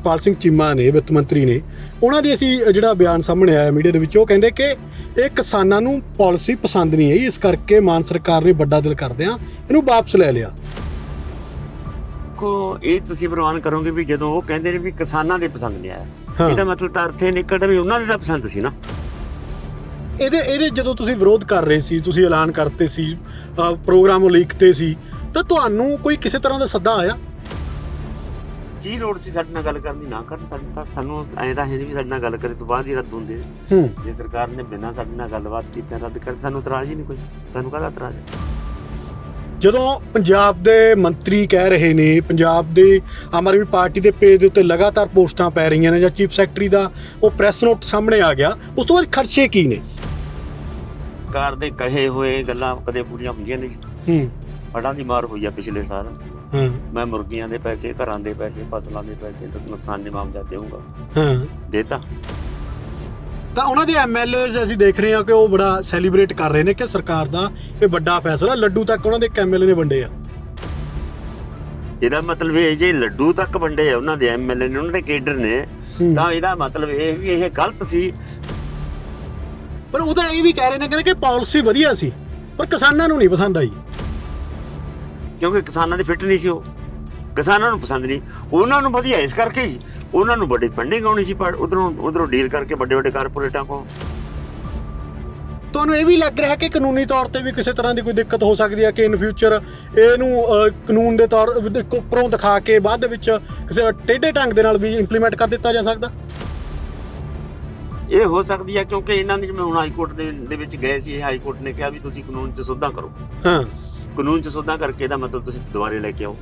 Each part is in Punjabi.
ਅਮਰਪਾਲ ਸਿੰਘ ਚੀਮਾ ਨੇ ਵਿੱਤ ਮੰਤਰੀ ਨੇ ਉਹਨਾਂ ਦੀ ਅਸੀਂ ਜਿਹੜਾ ਬਿਆਨ ਸਾਹਮਣੇ ਆਇਆ ਮੀਡੀਆ ਦੇ ਵਿੱਚ ਉਹ ਕਹਿੰਦੇ ਕਿ ਇਹ ਕਿਸਾਨਾਂ ਨੂੰ ਪਾਲਿਸੀ ਪਸੰਦ ਨਹੀਂ ਆਈ ਇਸ ਕਰਕੇ ਮਾਨ ਸਰਕਾਰ ਨੇ ਵੱਡਾ ਦਿਲ ਕਰਦਿਆਂ ਇਹਨੂੰ ਵਾਪਸ ਲੈ ਲਿਆ। ਕੋ ਇਹ ਤੁਸੀਂ ਪ੍ਰਵਾਨ ਕਰੋਗੇ ਵੀ ਜਦੋਂ ਉਹ ਕਹਿੰਦੇ ਨੇ ਵੀ ਕਿਸਾਨਾਂ ਦੇ ਪਸੰਦ ਨਹੀਂ ਆਇਆ। ਇਹਦਾ ਮਤਲਬ ਤਾਂ ਅਰਥ ਨਿਕਲਦਾ ਵੀ ਉਹਨਾਂ ਦੇ ਤਾਂ ਪਸੰਦ ਸੀ ਨਾ। ਇਹਦੇ ਇਹਦੇ ਜਦੋਂ ਤੁਸੀਂ ਵਿਰੋਧ ਕਰ ਰਹੇ ਸੀ ਤੁਸੀਂ ਐਲਾਨ ਕਰਤੇ ਸੀ ਪ੍ਰੋਗਰਾਮ ਲਿਖਤੇ ਸੀ ਤਾਂ ਤੁਹਾਨੂੰ ਕੋਈ ਕਿਸੇ ਤਰ੍ਹਾਂ ਦਾ ਸੱਦਾ ਆਇਆ? ਕੀ ਲੋੜ ਸੀ ਸਾਡੇ ਨਾਲ ਗੱਲ ਕਰਨੀ ਨਾ ਕਰਨ ਸਾਨੂੰ ਤਾਂ ਸਾਨੂੰ ਐਂ ਤਾਂ ਹੈ ਵੀ ਸਾਡੇ ਨਾਲ ਗੱਲ ਕਰੇ ਤੋਂ ਬਾਅਦ ਹੀ ਰੱਦ ਹੁੰਦੇ ਹੂੰ। ਜੇ ਸਰਕਾਰ ਨੇ ਬਿਨਾਂ ਸਾਡੇ ਨਾਲ ਗੱਲਬਾਤ ਕੀਤੇ ਰੱਦ ਕਰ ਸਾਨੂੰ ਇਤਰਾਜ਼ ਹੀ ਨਹੀਂ ਕੋਈ। ਸਾਨੂੰ ਕਾਹਦਾ ਇਤਰਾਜ਼ ਹੈ? ਜਦੋਂ ਪੰਜਾਬ ਦੇ ਮੰਤਰੀ ਕਹਿ ਰਹੇ ਨੇ ਪੰਜਾਬ ਦੇ ਆਮ ਆਦਮੀ ਪਾਰਟੀ ਦੇ ਪੇਜ ਦੇ ਉੱਤੇ ਲਗਾਤਾਰ ਪੋਸਟਾਂ ਪੈ ਰਹੀਆਂ ਨੇ ਜਾਂ ਚੀਫ ਸੈਕਟਰੀ ਦਾ ਉਹ ਪ੍ਰੈਸ ਨੋਟ ਸਾਹਮਣੇ ਆ ਗਿਆ ਉਸ ਤੋਂ ਬਾਅਦ ਖਰਚੇ ਕੀ ਨੇ? ਸਰਕਾਰ ਦੇ ਕਹੇ ਹੋਏ ਗੱਲਾਂ ਕਦੇ ਪੂਰੀਆਂ ਹੁੰਦੀਆਂ ਨਹੀਂ ਹੂੰ। ਫੜਾਂ ਦੀ ਮਾਰ ਹੋਈ ਆ ਪਿਛਲੇ ਸਾਲ। ਹਾਂ। ਮੈਂ ਮੁਰਗੀਆਂ ਦੇ ਪੈਸੇ ਘਰਾਂ ਦੇ ਪੈਸੇ ਫਸਲਾਂ ਦੇ ਪੈਸੇ ਤੇ ਨੁਕਸਾਨ ਦੇ ਮਾਮਲਾ ਦੇਵਾਂਗਾ ਹਾਂ। ਦੇਤਾ। ਤਾਂ ਉਹਨਾਂ ਦੇ ਐਮਐਲਏਜ਼ ਅਸੀਂ ਦੇਖ ਰਹੇ ਹਾਂ ਕਿ ਉਹ ਬੜਾ ਸੈਲੀਬ੍ਰੇਟ ਕਰ ਰਹੇ ਨੇ ਕਿ ਸਰਕਾਰ ਦਾ ਇਹ ਵੱਡਾ ਫੈਸਲਾ ਲੱਡੂ ਤੱਕ ਉਹਨਾਂ ਦੇ ਐਮਐਲਏ ਨੇ ਵੰਡੇ ਆ। ਇਹਦਾ ਮਤਲਬ ਇਹ ਜੇ ਲੱਡੂ ਤੱਕ ਵੰਡੇ ਆ ਉਹਨਾਂ ਦੇ ਐਮਐਲਏ ਨੇ ਉਹਨਾਂ ਦੇ ਕੇਡਰ ਨੇ। ਤਾਂ ਇਹਦਾ ਮਤਲਬ ਇਹ ਵੀ ਇਹ ਗਲਤ ਸੀ। ਪਰ ਉਹ ਤਾਂ ਇਹ ਵੀ ਕਹਿ ਰਹੇ ਨੇ ਕਹਿੰਦੇ ਕਿ ਪਾਲਿਸੀ ਵਧੀਆ ਸੀ ਪਰ ਕਿਸਾਨਾਂ ਨੂੰ ਨਹੀਂ ਪਸੰਦ ਆਈ। ਕਿਉਂਕਿ ਕਿਸਾਨਾਂ ਦੀ ਫਿੱਟ ਨਹੀਂ ਸੀ ਉਹ। ਕਿਸਾਨਾਂ ਨੂੰ ਪਸੰਦ ਨਹੀਂ। ਉਹਨਾਂ ਨੂੰ ਵਧੀਆ ਇਸ ਕਰਕੇ ਹੀ ਉਹਨਾਂ ਨੂੰ ਵੱਡੀ ਫੰਡਿੰਗ ਆਉਣੀ ਸੀ ਪਰ ਉਧਰੋਂ ਉਧਰੋਂ ਡੀਲ ਕਰਕੇ ਵੱਡੇ ਵੱਡੇ ਕਾਰਪੋਰੇਟਾਂ ਕੋ ਤੁਹਾਨੂੰ ਇਹ ਵੀ ਲੱਗ ਰਿਹਾ ਕਿ ਕਾਨੂੰਨੀ ਤੌਰ ਤੇ ਵੀ ਕਿਸੇ ਤਰ੍ਹਾਂ ਦੀ ਕੋਈ ਦਿੱਕਤ ਹੋ ਸਕਦੀ ਹੈ ਕਿ ਇਨ ਫਿਊਚਰ ਇਹਨੂੰ ਕਾਨੂੰਨ ਦੇ ਤੌਰ ਉੱਪਰੋਂ ਦਿਖਾ ਕੇ ਬਾਅਦ ਦੇ ਵਿੱਚ ਕਿਸੇ ਟੇਢੇ ਢੰਗ ਦੇ ਨਾਲ ਵੀ ਇੰਪਲੀਮੈਂਟ ਕਰ ਦਿੱਤਾ ਜਾ ਸਕਦਾ? ਇਹ ਹੋ ਸਕਦੀ ਹੈ ਕਿਉਂਕਿ ਇਹਨਾਂ ਨੇ ਜਿਵੇਂ ਹੁਣ ਹਾਈ ਕੋਰਟ ਦੇ ਵਿੱਚ ਗਏ ਸੀ ਇਹ ਹਾਈ ਕੋਰਟ ਨੇ ਕਿਹਾ ਵੀ ਤੁਸੀਂ ਕਾਨੂੰਨ 'ਚ ਸੁਧਾਰ ਕਰੋ। ਹਾਂ। ਕਾਨੂੰਨ 'ਚ ਸੁਧਾਰ ਕਰਕੇ ਇਹਦਾ ਮਤਲਬ ਤੁਸੀਂ ਦੁਬਾਰੇ ਲੈ ਕੇ ਆਓ।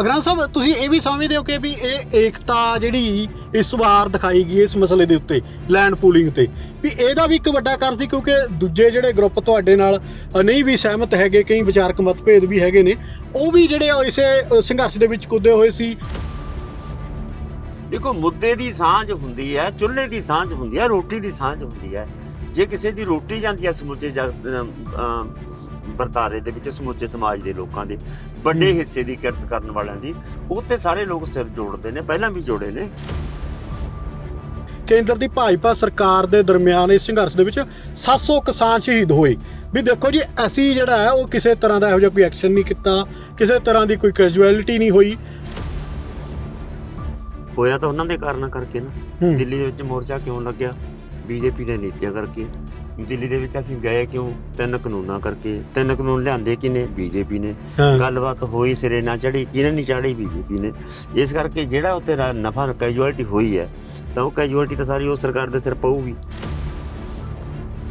ਅਗਰਾਂ ਸਾਹਿਬ ਤੁਸੀਂ ਇਹ ਵੀ ਸਮਝਦੇ ਹੋ ਕਿ ਵੀ ਇਹ ਏਕਤਾ ਜਿਹੜੀ ਇਸ ਵਾਰ ਦਿਖਾਈ ਗਈ ਇਸ ਮਸਲੇ ਦੇ ਉੱਤੇ ਲੈਂਡ ਪੂਲਿੰਗ ਤੇ। ਵੀ ਇਹਦਾ ਵੀ ਇੱਕ ਵੱਡਾ ਕਾਰਨ ਸੀ ਕਿਉਂਕਿ ਦੂਜੇ ਜਿਹੜੇ ਗਰੁੱਪ ਤੁਹਾਡੇ ਨਾਲ ਨਹੀਂ ਵੀ ਸਹਿਮਤ ਹੈਗੇ ਕਈ ਵਿਚਾਰਕ ਮਤਭੇਦ ਵੀ ਹੈਗੇ ਨੇ ਉਹ ਵੀ ਜਿਹੜੇ ਇਸੇ ਸੰਘਰਸ਼ ਦੇ ਵਿੱਚ ਕੁੱਦੇ ਹੋਏ ਸੀ। ਦੇਖੋ ਮੁੱਦੇ ਦੀ ਸਾਂਝ ਹੁੰਦੀ ਹੈ ਚੁੱਲ੍ਹੇ ਦੀ ਸਾਂਝ ਹੁੰਦੀ ਹੈ ਰੋਟੀ ਦੀ ਸਾਂਝ ਹੁੰਦੀ ਹੈ। ਜੇ ਕਿਸੇ ਦੀ ਰੋਟੀ ਜਾਂਦੀ ਹੈ ਸਮੁੱਚੇ ਵਰਤਾਰੇ ਦੇ ਵਿੱਚ ਸਮੁੱਚੇ ਸਮਾਜ ਦੇ ਲੋਕਾਂ ਦੇ ਵੱਡੇ। ਹਿੱਸੇ ਦੀ ਕਿਰਤ ਕਰਨ ਵਾਲਿਆਂ ਦੀ ਉਹ ਤੇ ਸਾਰੇ ਲੋਕ ਸਿਰ ਜੋੜਦੇ ਨੇ ਪਹਿਲਾਂ ਵੀ ਜੋੜੇ ਨੇ। ਕੇਂਦਰ ਦੀ ਭਾਜਪਾ ਸਰਕਾਰ ਦੇ ਦਰਮਿਆਨ ਇਸ ਸੰਘਰਸ਼ ਦੇ ਵਿੱਚ 700 ਕਿਸਾਨ ਸ਼ਹੀਦ ਹੋਏ। ਵੀ ਦੇਖੋ ਜੀ ਅਸੀਂ ਜਿਹੜਾ ਹੈ ਉਹ ਕਿਸੇ ਤਰ੍ਹਾਂ ਦਾ ਇਹੋ ਜਿਹਾ ਕੋਈ ਐਕਸ਼ਨ ਨਹੀਂ ਕੀਤਾ ਕਿਸੇ ਤਰ੍ਹਾਂ ਦੀ ਕੋਈ ਕੈਜੂਅਲਟੀ ਨਹੀਂ ਹੋਈ। ਹੋਇਆ ਤਾਂ ਉਹਨਾਂ ਦੇ ਕਾਰਨਾਂ ਕਰਕੇ ਨਾ। ਦਿੱਲੀ ਦੇ ਵਿੱਚ ਮੋਰਚਾ ਕਿਉਂ ਲੱਗਿਆ? ਬੀਜੇਪੀ ਦੇ ਨੀਤੀਆਂ ਕਰਕੇ। ਦਿੱਲੀ ਦੇ ਵਿੱਚ ਅਸੀਂ ਗਏ ਕਿਉਂ? ਤਿੰਨ ਕਾਨੂੰਨਾਂ ਕਰਕੇ। ਤਿੰਨ ਕਾਨੂੰਨ ਲਿਆਂਦੇ ਕਿਨੇ ਬੀਜੇਪੀ ਨੇ। ਹਾਂ। ਗੱਲਬਾਤ ਹੋਈ ਸਿਰੇ ਨਾ ਚੜੀ ਕਿਹਨੇ ਨਹੀਂ ਚੜੀ ਬੀਜੇਪੀ ਨੇ। ਇਸ ਕਰਕੇ ਜਿਹੜਾ ਉੱਤੇ ਨਫਾ ਕੈਜੂਅਲਟੀ ਹੋਈ ਹੈ ਤਾਂ ਉਹ ਕੈਜੂਅਲਟੀ ਤਾਂ ਸਾਰੀ ਉਹ ਸਰਕਾਰ ਦੇ ਸਿਰ ਪਊਗੀ।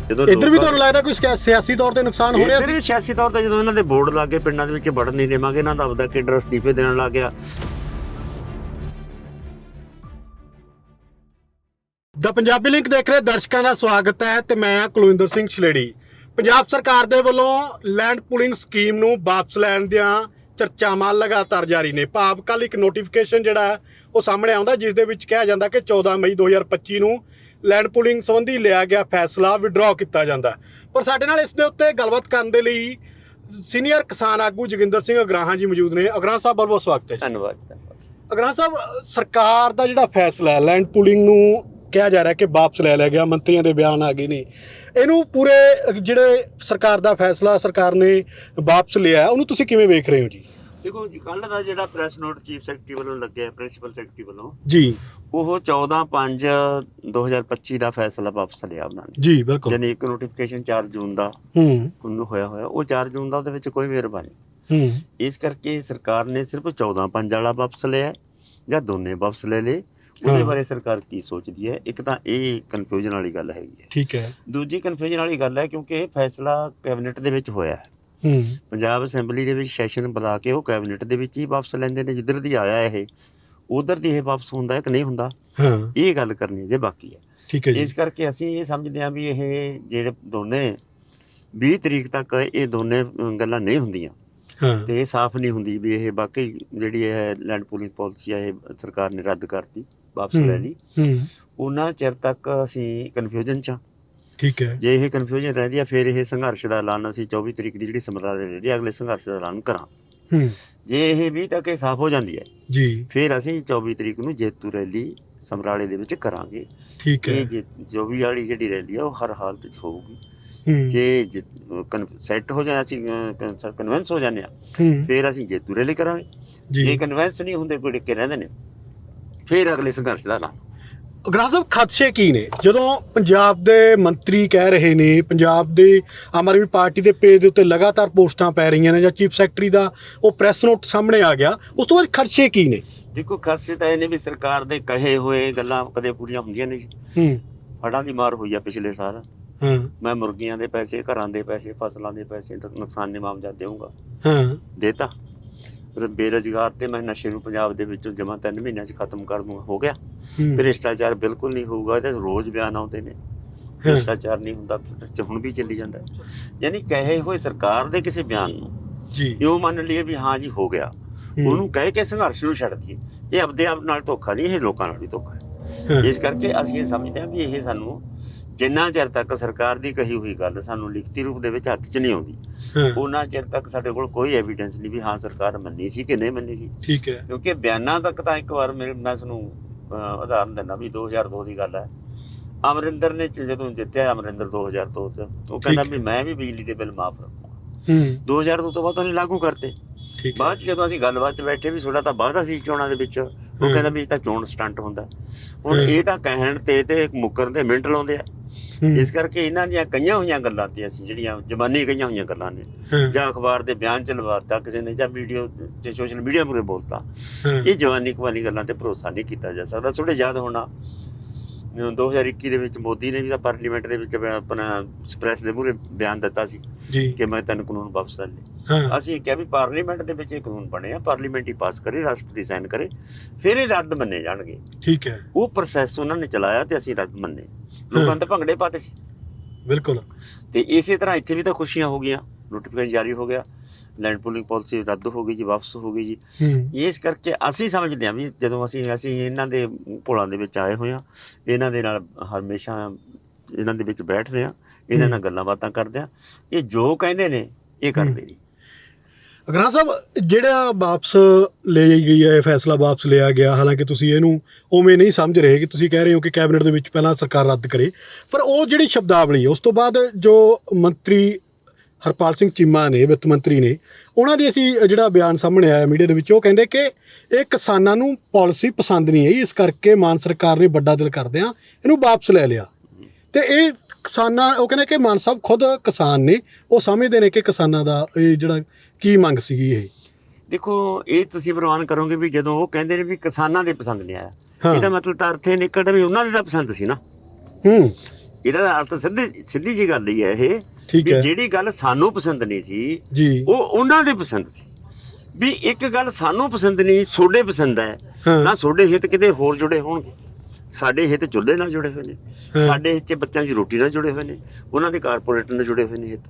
ਜਦੋਂ ਇੱਧਰ ਵੀ ਲੋਕਾਂ- ਤੁਹਾਨੂੰ ਲੱਗਦਾ ਕੋਈ ਸਿਆ- ਸਿਆਸੀ ਤੌਰ ਤੇ ਨੁਕਸਾਨ ਹੋ ਰਿਹਾ ਸੀ? ਸਿਆਸੀ ਤੌਰ ਤੇ ਜਦੋਂ ਇਹਨਾਂ ਦੇ ਬੋਰਡ ਲੱਗੇ ਪਿੰਡਾਂ ਦੇ ਵਿੱਚ ਵੜਨ ਨਹੀਂ ਦੇਵਾਂਗੇ ਇਹਨਾਂ ਦਾ ਆਪਦਾ ਕੇਡਰ ਅਸਤੀਫੇ ਦੇਣ ਲੱਗ ਗਿਆ। ਦਾ ਪੰਜਾਬੀ ਲਿੰਕ ਦੇਖ ਰਹੇ ਦਰਸ਼ਕਾਂ ਦਾ ਸਵਾਗਤ ਹੈ ਤੇ ਮੈਂ ਹਾਂ ਕੁਲਵਿੰਦਰ ਸਿੰਘ ਛਲੇੜੀ ਪੰਜਾਬ ਸਰਕਾਰ ਦੇ ਵੱਲੋਂ ਲੈਂਡ ਪੂਲਿੰਗ ਸਕੀਮ ਨੂੰ ਵਾਪਸ ਲੈਣ ਦੀਆਂ ਚਰਚਾਵਾਂ ਲਗਾਤਾਰ ਜਾਰੀ ਨੇ ਭਾਵ ਕੱਲ ਇੱਕ ਨੋਟੀਫਿਕੇਸ਼ਨ ਜਿਹੜਾ ਉਹ ਸਾਹਮਣੇ ਆਉਂਦਾ ਜਿਸ ਦੇ ਵਿੱਚ ਕਿਹਾ ਜਾਂਦਾ ਕਿ 14 ਮਈ 2025 ਨੂੰ ਲੈਂਡ ਪੂਲਿੰਗ ਸੰਬੰਧੀ ਲਿਆ ਗਿਆ ਫੈਸਲਾ ਵਿਡਰਾਅ ਕੀਤਾ ਜਾਂਦਾ। ਪਰ ਸਾਡੇ ਨਾਲ ਇਸ ਦੇ ਉੱਤੇ ਗੱਲਬਾਤ ਕਰਨ ਦੇ ਲਈ ਸੀਨੀਅਰ ਕਿਸਾਨ ਆਗੂ ਜੋਗਿੰਦਰ ਸਿੰਘ ਅਗਰਾਹਾਂ ਜੀ ਮੌਜੂਦ ਨੇ ਅਗਰਾਹਾਂ ਸਾਹਿਬ ਬਹੁਤ ਬਹੁਤ ਸਵਾਗਤ ਹੈ। ਧੰਨਵਾਦ ਧੰਨਵਾਦ। ਅਗਰਾਂ ਸਾਹਿਬ ਸਰਕਾਰ ਦਾ ਜਿਹੜਾ ਫੈਸਲਾ ਹੈ ਲੈਂਡ ਪੂਲਿੰਗ ਨੂੰ ਕਿਹਾ ਜਾ ਰਿਹਾ ਕਿ ਵਾਪਸ ਲੈ ਲਿਆ ਗਿਆ ਮੰਤਰੀਆਂ ਦੇ ਬਿਆਨ ਆ ਗਏ ਨੇ। ਇਹਨੂੰ ਪੂਰੇ ਜਿਹੜੇ ਸਰਕਾਰ ਦਾ ਫੈਸਲਾ ਸਰਕਾਰ ਨੇ ਵਾਪਸ ਲਿਆ ਉਹਨੂੰ ਤੁਸੀਂ ਕਿਵੇਂ ਵੇਖ ਰਹੇ ਹੋ ਜੀ? ਦੇਖੋ ਜੀ ਕੱਲ ਦਾ ਜਿਹੜਾ ਪ੍ਰੈਸ ਨੋਟ ਚੀਫ ਸੈਕਟਰੀ ਵੱਲੋਂ ਲੱਗਿਆ ਪ੍ਰਿੰਸੀਪਲ ਸੈਕਟਰੀ ਵੱਲੋਂ ਜੀ। ਉਹ 14/5 2025 ਦਾ ਫੈਸਲਾ ਵਾਪਸ ਲਿਆ ਉਹਨਾਂ ਨੇ। ਜੀ ਬਿਲਕੁਲ। ਯਾਨੀ ਇੱਕ ਨੋਟੀਫਿਕੇਸ਼ਨ 4 ਜੂਨ ਦਾ ਹੂੰ। ਉਹਨੂੰ ਹੋਇਆ ਹੋਇਆ। ਉਹ 4 ਜੂਨ ਦਾ ਉਹਦੇ ਵਿੱਚ ਕੋਈ ਮਿਹਰਬਾਨੀ ਹੂੰ। ਇਸ ਕਰਕੇ ਸਰਕਾਰ ਨੇ ਸਿਰਫ 14/5 ਵਾਲਾ ਵਾਪਸ ਲਿਆ ਜਾਂ ਦੋਨੇ ਵਾਪਸ ਲੈ ਲਏ। ਉਹਦੇ ਹਾਂ। ਬਾਰੇ ਸਰਕਾਰ ਕੀ ਸੋਚਦੀ ਹੈ? ਇੱਕ ਤਾਂ ਇਹ ਕਨਫਿਊਜ਼ਨ ਵਾਲੀ ਗੱਲ ਹੈਗੀ ਹੈ। ਠੀਕ ਹੈ। ਦੂਜੀ ਕਨਫਿਊਜ਼ਨ ਵਾਲੀ ਗੱਲ ਹੈ ਕਿਉਂਕਿ ਇਹ ਫੈਸਲਾ ਕੈਬਨਿਟ ਦੇ ਵਿੱਚ ਹੋਇਆ ਹੈ। ਹੂੰ। ਪੰਜਾਬ ਅਸੈਂਬਲੀ ਦੇ ਵਿੱਚ ਸੈਸ਼ਨ ਬੁਲਾ ਕੇ ਉਹ ਕੈਬਨਿਟ ਦੇ ਵਿੱਚ ਹੀ ਵਾਪਸ ਲੈਂਦੇ ਨੇ ਜਿੱਧਰ ਦੀ ਆਇਆ ਇਹ ਉਧਰ ਦੀ ਇਹ ਵਾਪਸ ਹੁੰਦਾ ਹੈ ਕਿ ਨਹੀਂ ਹੁੰਦਾ? ਹਾਂ। ਇਹ ਗੱਲ ਕਰਨੀ ਜੇ ਬਾਕੀ ਹੈ। ਠੀਕ ਹੈ ਜੀ। ਇਸ ਕਰਕੇ ਅਸੀਂ ਇਹ ਸਮਝਦੇ ਹਾਂ ਵੀ ਇਹ ਜਿਹੜੇ ਦੋਨੇ 20 ਤਰੀਕ ਤੱਕ ਇਹ ਦੋਨੇ ਗੱਲਾਂ ਨਹੀਂ ਹੁੰਦੀਆਂ। ਹਾਂ। ਤੇ ਇਹ ਸਾਫ਼ ਨਹੀਂ ਹੁੰਦੀ ਵੀ ਇਹ ਵਾਕਈ ਜਿਹੜੀ ਇਹ ਲੈਂਡ ਪੂਲਿੰਗ ਪਾਲਿਸੀ ਹੈ ਇਹ ਸਰਕਾਰ ਨੇ ਰੱਦ ਕਰਤੀ। ਵਾਪਸ ਲੈ। ਲਈ ਹੂੰ। ਉਹਨਾਂ ਚਿਰ ਤੱਕ ਅਸੀਂ ਕਨਫਿਊਜ਼ਨ ਚ ਹਾਂ। ਠੀਕ ਹੈ। ਜੇ ਇਹ ਕਨਫਿਊਜ਼ਨ ਰਹਿੰਦੀ ਆ ਫਿਰ ਇਹ ਸੰਘਰਸ਼ ਦਾ ਐਲਾਨ ਅਸੀਂ 24 ਤਰੀਕ ਦੀ ਜਿਹੜੀ ਸਮਰਾ ਦੇ ਜਿਹੜੀ ਅਗਲੇ ਸੰਘਰਸ਼ ਦਾ ਐਲਾਨ ਕਰਾਂ। ਹੂੰ। ਜੇ ਇਹ 20 ਤੱਕ ਇਹ ਸਾਫ਼ ਹੋ ਜਾਂਦੀ ਹੈ ਜੀ। ਫਿਰ ਅਸੀਂ 24 ਤਰੀਕ ਨੂੰ ਜੇਤੂ ਰੈਲੀ ਸਮਰਾਲੇ ਦੇ ਵਿੱਚ ਕਰਾਂਗੇ। ਠੀਕ ਹੈ। ਇਹ ਜੇ- ਜੋ ਵੀ ਵਾਲੀ ਜਿਹੜੀ ਰੈਲੀ ਆ ਉਹ ਹਰ ਹਾਲਤ 'ਚ ਹੋਊਗੀ। ਹੂੰ। ਜੇ ਸੈੱਟ ਹੋ ਜਾਣਾ ਅਸੀਂ ਕਨਵੈਂਸ ਹੋ ਜਾਂਦੇ ਆ ਹੂੰ। ਫਿਰ ਅਸੀਂ ਜੇਤੂ ਰੈਲੀ ਕਰਾਂਗੇ। ਜੀ। ਜੇ ਕਨਵੈਂਸ ਨਹੀਂ ਹੁੰਦੇ ਕੋਈ ਡਿੱਕੇ ਰਹਿੰਦੇ ਨੇ। ਫਿਰ ਅਗਲੇ ਸੰਘਰਸ਼ ਦਾ ਐਲਾਨ। ਗ੍ਰਾਹ ਸਾਹਿਬ ਖਦਸ਼ੇ ਕੀ ਨੇ? ਜਦੋਂ ਪੰਜਾਬ ਦੇ ਮੰਤਰੀ ਕਹਿ ਰਹੇ ਨੇ ਪੰਜਾਬ ਦੇ ਆਮ ਆਦਮੀ ਪਾਰਟੀ ਦੇ ਪੇਜ ਦੇ ਉੱਤੇ ਲਗਾਤਾਰ ਪੋਸਟਾਂ ਪੈ ਰਹੀਆਂ ਨੇ ਜਾਂ ਚੀਫ ਸੈਕਟਰੀ ਦਾ ਉਹ ਪ੍ਰੈਸ ਨੋਟ ਸਾਹਮਣੇ ਆ ਗਿਆ ਉਸ ਤੋਂ ਬਾਅਦ ਖਦਸ਼ੇ ਕੀ ਨੇ? ਦੇਖੋ ਖਾਸੇ ਤਾਂ ਇਹ ਨੇ ਵੀ ਸਰਕਾਰ ਦੇ ਕਹੇ ਹੋਏ ਗੱਲਾਂ ਕਦੇ ਪੂਰੀਆਂ ਹੁੰਦੀਆਂ ਨਹੀਂ ਹੂੰ। ਹੜ੍ਹਾਂ ਦੀ ਮਾਰ ਹੋਈ ਆ ਪਿਛਲੇ ਸਾਲ। ਹਾਂ। ਮੈਂ ਮੁਰਗੀਆਂ ਦੇ ਪੈਸੇ ਘਰਾਂ ਦੇ ਪੈਸੇ ਫਸਲਾਂ ਦੇ ਪੈਸੇ ਨੁਕਸਾਨ ਦੇ ਮਾਮਜਾ ਦੇਵਾਂਗਾ ਹਾਂ। ਦੇਤਾ। ਬੇਰੁਜ਼ਗਾਰ ਤੇ ਮੈਂ ਨਸ਼ੇ ਨੂੰ ਪੰਜਾਬ ਦੇ ਵਿੱਚੋਂ ਜਮਾ ਤਿੰਨ ਮਹੀਨਿਆਂ 'ਚ ਖਤਮ ਕਰ ਦੂੰਗਾ ਹੋ ਗਿਆ। ਹੂੰ, ਭ੍ਰਿਸ਼ਟਾਚਾਰ ਬਿਲਕੁਲ ਨਹੀਂ ਹੋਊਗਾ ਤੇ ਰੋਜ਼ ਬਿਆਨ ਆਉਂਦੇ ਨੇ। ਭ੍ਰਿਸ਼ਟਾਚਾਰ ਨਹੀਂ ਹੁੰਦਾ ਤੇ ਹੁਣ ਵੀ ਚੱਲੀ ਜਾਂਦਾ। ਹੈ। ਯਾਨੀ ਕਹੇ ਹੋਏ ਸਰਕਾਰ ਦੇ ਕਿਸੇ ਬਿਆਨ ਨੂੰ ਜੀ। ਇਉਂ ਮੰਨ ਲਈਏ ਵੀ ਹਾਂ ਜੀ ਹੋ ਗਿਆ। ਹੂੰ, ਉਹਨੂੰ ਕਹਿ ਕੇ ਸੰਘਰਸ਼ ਨੂੰ ਛੱਡ ਦਈਏ। ਇਹ ਆਪਦੇ ਆਪ ਨਾਲ ਧੋਖਾ ਨਹੀਂ ਇਹ ਲੋਕਾਂ ਨਾਲ ਵੀ ਧੋਖਾ ਹੈ। ਹਾਂ, ਇਸ ਕਰਕੇ ਅਸੀਂ ਇਹ ਸਮਝਦੇ ਹਾਂ ਵੀ ਇਹ ਸਾਨੂੰ ਜਿੰਨਾ ਚਿਰ ਤੱਕ ਸਰਕਾਰ ਦੀ ਕਹੀ ਹੋਈ ਗੱਲ ਸਾਨੂੰ ਲਿਖਤੀ ਰੂਪ ਦੇ ਵਿੱਚ ਹੱਥ 'ਚ ਨਹੀਂ ਆਉਂਦੀ ਉਹਨਾਂ ਚਿਰ ਤੱਕ ਸਾਡੇ ਕੋਲ ਕੋਈ ਐਵੀਡੈਂਸ ਨਹੀਂ ਵੀ ਹਾਂ ਸਰਕਾਰ ਮੰਨੀ ਸੀ ਕਿ ਨਹੀਂ ਮੰਨੀ ਸੀ। ਠੀਕ ਹੈ। ਕਿਉਂਕਿ ਬਿਆਨਾਂ ਤੱਕ ਤਾਂ ਇੱਕ ਵਾਰ ਮੈਂ ਮੈਂ ਤੁਹਾਨੂੰ ਉਦਾਹਰਨ ਦਿੰਦਾ ਵੀ 2002 ਦੀ ਗੱਲ ਹੈ। ਅਮਰਿੰਦਰ ਨੇ ਜਦੋਂ ਜਿੱਤਿਆ ਅਮਰਿੰਦਰ 2002 ਚ ਉਹ ਕਹਿੰਦਾ ਵੀ ਮੈਂ ਵੀ ਬਿਜਲੀ ਦੇ ਬਿੱਲ ਮਾਫ ਰੱਖੂੰਗਾ। ਹੂੰ। 2002 ਤੋਂ ਬਾਅਦ ਉਹਨੇ ਲਾਗੂ ਕਰਤੇ। ਬਾਅਦ ਚ ਜਦੋਂ ਅਸੀਂ ਗੱਲਬਾਤ ਚ ਬੈਠੇ ਵੀ ਥੋੜਾ ਤਾਂ ਵਾਅਦਾ ਸੀ ਚੋਣਾਂ ਦੇ ਵਿੱਚ ਉਹ। ਕਹਿੰਦਾ ਵੀ ਇਹ ਤਾਂ ਚੋਣ ਸਟੰਟ ਹੁੰਦਾ। ਹੁਣ। ਇਹ ਤਾਂ ਕਹਿਣ ਤੇ ਤੇ ਮੁੱਕਰਨ ਦੇ ਮਿੰਟ ਲਾਉਂਦੇ ਆ। ਇਸ ਕਰਕੇ ਇਹਨਾਂ ਦੀਆਂ ਕਈਆਂ ਹੋਈਆਂ ਗੱਲਾਂ ਤੇ ਅਸੀਂ ਜਿਹੜੀਆਂ ਜ਼ਬਾਨੀ ਕਈਆਂ ਹੋਈਆਂ ਗੱਲਾਂ ਨੇ ਜਾਂ ਅਖਬਾਰ ਦੇ ਬਿਆਨ ਚ ਲਵਾਤਾ ਕਿਸੇ ਨੇ ਜਾਂ ਵੀਡੀਓ ਤੇ ਸੋਸ਼ਲ ਮੀਡੀਆ ਮੁਰੇ ਬੋਲਤਾ ਇਹ ਜਵਾਨੀ ਕਵਾਨੀ ਗੱਲਾਂ ਤੇ ਭਰੋਸਾ ਨਹੀਂ ਕੀਤਾ ਜਾ ਸਕਦਾ। ਥੋੜੇ ਯਾਦ ਹੋਣਾ ਅਹ 2021 ਦੇ ਵਿੱਚ ਮੋਦੀ ਨੇ ਵੀ ਤਾਂ ਪਾਰਲੀਮੈਂਟ ਦੇ ਵਿੱਚ ਆਪਣਾ ਸਪਰੈਸ ਦੇ ਮੂਹਰੇ ਬਿਆਨ ਦਿੱਤਾ ਸੀ ਕਿ ਮੈਂ ਤਿੰਨ ਕਾਨੂੰਨ ਵਾਪਸ ਲੈ ਹਾਂ। ਅਸੀਂ ਕਿਹਾ ਵੀ ਪਾਰਲੀਮੈਂਟ ਦੇ ਵਿੱਚ ਇਹ ਕਾਨੂੰਨ ਬਣੇ ਆ ਪਾਰਲੀਮੈਂਟ ਹੀ ਪਾਸ ਕਰੇ ਰਾਸ਼ਟਰਪਤੀ ਸਾਈਨ ਕਰੇ ਫਿਰ ਇਹ ਰੱਦ ਮੰਨੇ ਜਾਣਗੇ। ਠੀਕ ਹੈ। ਉਹ ਪ੍ਰੋਸੈਸ ਉਹਨਾਂ ਨੇ ਚਲਾਇਆ ਤੇ ਅਸੀਂ ਰੱਦ ਮੰਨੇ। ਲੋਕਾਂ ਤੇ ਭੰਗੜੇ ਪਾਤੇ ਸੀ। ਬਿਲਕੁਲ। ਤੇ ਇਸੇ ਤਰ੍ਹਾਂ ਇੱਥੇ ਵੀ ਤਾਂ ਖੁਸ਼ੀਆਂ ਹੋ ਗਈਆਂ। ਨੋਟੀਫਿਕੇਸ਼ਨ ਜਾਰੀ ਹੋ ਗਿਆ। ਲੈਂਡ ਪੂਲਿੰਗ ਪਾਲਿਸੀ ਰੱਦ ਹੋ ਗਈ ਜੀ ਵਾਪਸ ਹੋ ਗਈ ਜੀ। ਇਸ ਕਰਕੇ ਅਸੀਂ ਸਮਝਦੇ ਹਾਂ ਵੀ ਜਦੋਂ ਅਸੀਂ ਅਸੀਂ ਇਹਨਾਂ ਦੇ ਭੋਲਾਂ ਦੇ ਵਿੱਚ ਆਏ ਹੋਏ ਹਾਂ ਇਹਨਾਂ ਦੇ ਨਾਲ ਹਮੇਸ਼ਾ ਇਹਨਾਂ ਦੇ ਵਿੱਚ ਬੈਠਦੇ ਹਾਂ ਇਹਨਾਂ ਨਾਲ ਗੱਲਾਂ ਬਾਤਾਂ ਕਰਦੇ ਹਾਂ। ਇਹ ਜੋ ਕਹਿੰਦੇ ਨੇ ਇਹ ਕਰਦੇ ਨਹੀਂ ਅਗਰਾ ਸਾਹਿਬ, ਜਿਹੜਾ ਵਾਪਸ ਲੈ ਜਾਈ ਗਈ ਹੈ, ਇਹ ਫੈਸਲਾ ਵਾਪਸ ਲਿਆ ਗਿਆ, ਹਾਲਾਂਕਿ ਤੁਸੀਂ ਇਹਨੂੰ ਉਵੇਂ ਨਹੀਂ ਸਮਝ ਰਹੇ ਕਿ ਤੁਸੀਂ ਕਹਿ ਰਹੇ ਹੋ ਕਿ ਕੈਬਨਿਟ ਦੇ ਵਿੱਚ ਪਹਿਲਾਂ ਸਰਕਾਰ ਰੱਦ ਕਰੇ, ਪਰ ਉਹ ਜਿਹੜੀ ਸ਼ਬਦਾਵਲੀ ਉਸ ਤੋਂ ਬਾਅਦ ਜੋ ਮੰਤਰੀ ਹਰਪਾਲ ਸਿੰਘ ਚੀਮਾ ਨੇ, ਵਿੱਤ ਮੰਤਰੀ ਨੇ, ਉਹਨਾਂ ਦੀ ਅਸੀਂ ਜਿਹੜਾ ਬਿਆਨ ਸਾਹਮਣੇ ਆਇਆ ਮੀਡੀਆ ਦੇ ਵਿੱਚ, ਉਹ ਕਹਿੰਦੇ ਕਿ ਇਹ ਕਿਸਾਨਾਂ ਨੂੰ ਪਾਲਿਸੀ ਪਸੰਦ ਨਹੀਂ ਆਈ, ਇਸ ਕਰਕੇ ਮਾਨ ਸਰਕਾਰ ਨੇ ਵੱਡਾ ਦਿਲ ਕਰਦਿਆਂ ਇਹਨੂੰ ਵਾਪਸ ਲੈ ਲਿਆ। ਤੇ ਇਹ ਕਿਸਾਨਾਂ ਉਹ ਕਹਿੰਦੇ ਕਿ ਮਾਨ ਸਾਹਿਬ ਖੁਦ ਕਿਸਾਨ ਨੇ ਉਹ ਸਮਝਦੇ ਨੇ ਕਿ ਕਿਸਾਨਾਂ ਦਾ ਇਹ ਜਿਹੜਾ ਕੀ ਮੰਗ ਸੀਗੀ ਇਹ? ਦੇਖੋ ਇਹ ਤੁਸੀਂ ਪ੍ਰਵਾਨ ਕਰੋਗੇ ਵੀ ਜਦੋਂ ਉਹ ਕਹਿੰਦੇ ਨੇ ਵੀ ਕਿਸਾਨਾਂ ਦੇ ਪਸੰਦ ਨਹੀਂ ਆਇਆ। ਇਹਦਾ ਮਤਲਬ ਤਾਂ ਅਰਥ ਨਿਕਲਦਾ ਵੀ ਉਹਨਾਂ ਦੇ ਤਾਂ ਪਸੰਦ ਸੀ ਨਾ। ਹੂੰ। ਇਹਦਾ ਅਰਥ ਸਿੱਧੀ ਸਿੱਧੀ ਜੀ ਗੱਲ ਹੀ ਹੈ ਇਹ ਠੀਕ ਹੈ। ਜਿਹੜੀ ਗੱਲ ਸਾਨੂੰ ਪਸੰਦ ਨਹੀਂ ਸੀ ਉਹ ਉਹਨਾਂ ਦੇ ਪਸੰਦ ਸੀ। ਵੀ ਇੱਕ ਗੱਲ ਸਾਨੂੰ ਪਸੰਦ ਨਹੀਂ ਸੋਡੇ ਪਸੰਦ ਹਾਂ ਤਾਂ ਸੋਡੇ ਹਿੱਤ ਕਿਤੇ ਹੋਰ ਜੁੜੇ ਹੋਣਗੇ। ਸਾਡੇ ਹਿੱਤ ਚੁੱਲ੍ਹੇ ਨਾਲ ਜੁੜੇ ਹੋਏ ਨੇ। ਸਾਡੇ ਹਿੱਤ 'ਚ ਬੱਚਿਆਂ ਦੀ ਰੋਟੀ ਨਾਲ ਜੁੜੇ ਹੋਏ ਨੇ। ਉਹਨਾਂ ਦੇ ਕਾਰਪੋਰੇਟ ਨਾਲ ਜੁੜੇ ਹੋਏ ਨੇ ਹਿੱਤ।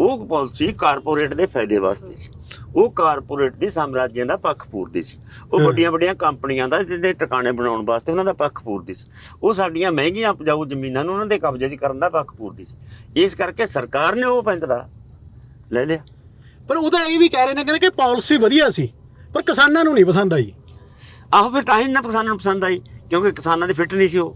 ਉਹ ਪਾਲਿਸੀ ਕਾਰਪੋਰੇਟ ਦੇ ਫਾਇਦੇ ਵਾਸਤੇ ਸੀ। ਉਹ ਕਾਰਪੋਰੇਟ ਦੀ ਸਾਮਰਾਜਿਆਂ ਦਾ ਪੱਖ ਪੂਰਦੀ ਸੀ। ਉਹ। ਵੱਡੀਆਂ ਵੱਡੀਆਂ ਕੰਪਨੀਆਂ ਦਾ ਜਿਹਦੇ ਟਿਕਾਣੇ ਬਣਾਉਣ ਵਾਸਤੇ ਉਹਨਾਂ ਦਾ ਪੱਖ ਪੂਰਦੀ ਸੀ। ਉਹ ਸਾਡੀਆਂ ਮਹਿੰਗੀਆਂ ਉਪਜਾਊ ਜ਼ਮੀਨਾਂ ਨੂੰ ਉਹਨਾਂ ਦੇ ਕਬਜ਼ੇ 'ਚ ਕਰਨ ਦਾ ਪੱਖ ਪੂਰਦੀ ਸੀ। ਇਸ ਕਰਕੇ ਸਰਕਾਰ ਨੇ ਉਹ ਪੈਂਤੜਾ ਲੈ ਲਿਆ। ਪਰ ਉਹਦਾ ਇਹ ਵੀ ਕਹਿ ਰਹੇ ਨੇ ਕਹਿੰਦੇ ਕਿ ਪਾਲਿਸੀ ਵਧੀਆ ਸੀ ਪਰ ਕਿਸਾਨਾਂ ਨੂੰ ਨਹੀਂ ਪਸੰਦ ਆਈ। ਆਹੋ ਫਿਰ ਤਾਂ ਹੀ ਨਾ ਕਿਸਾਨਾਂ ਨੂੰ ਪਸੰਦ ਆਈ। ਕਿਉਂਕਿ ਕਿਸਾਨਾਂ ਦੀ ਫਿੱਟ ਨਹੀਂ ਸੀ ਉਹ।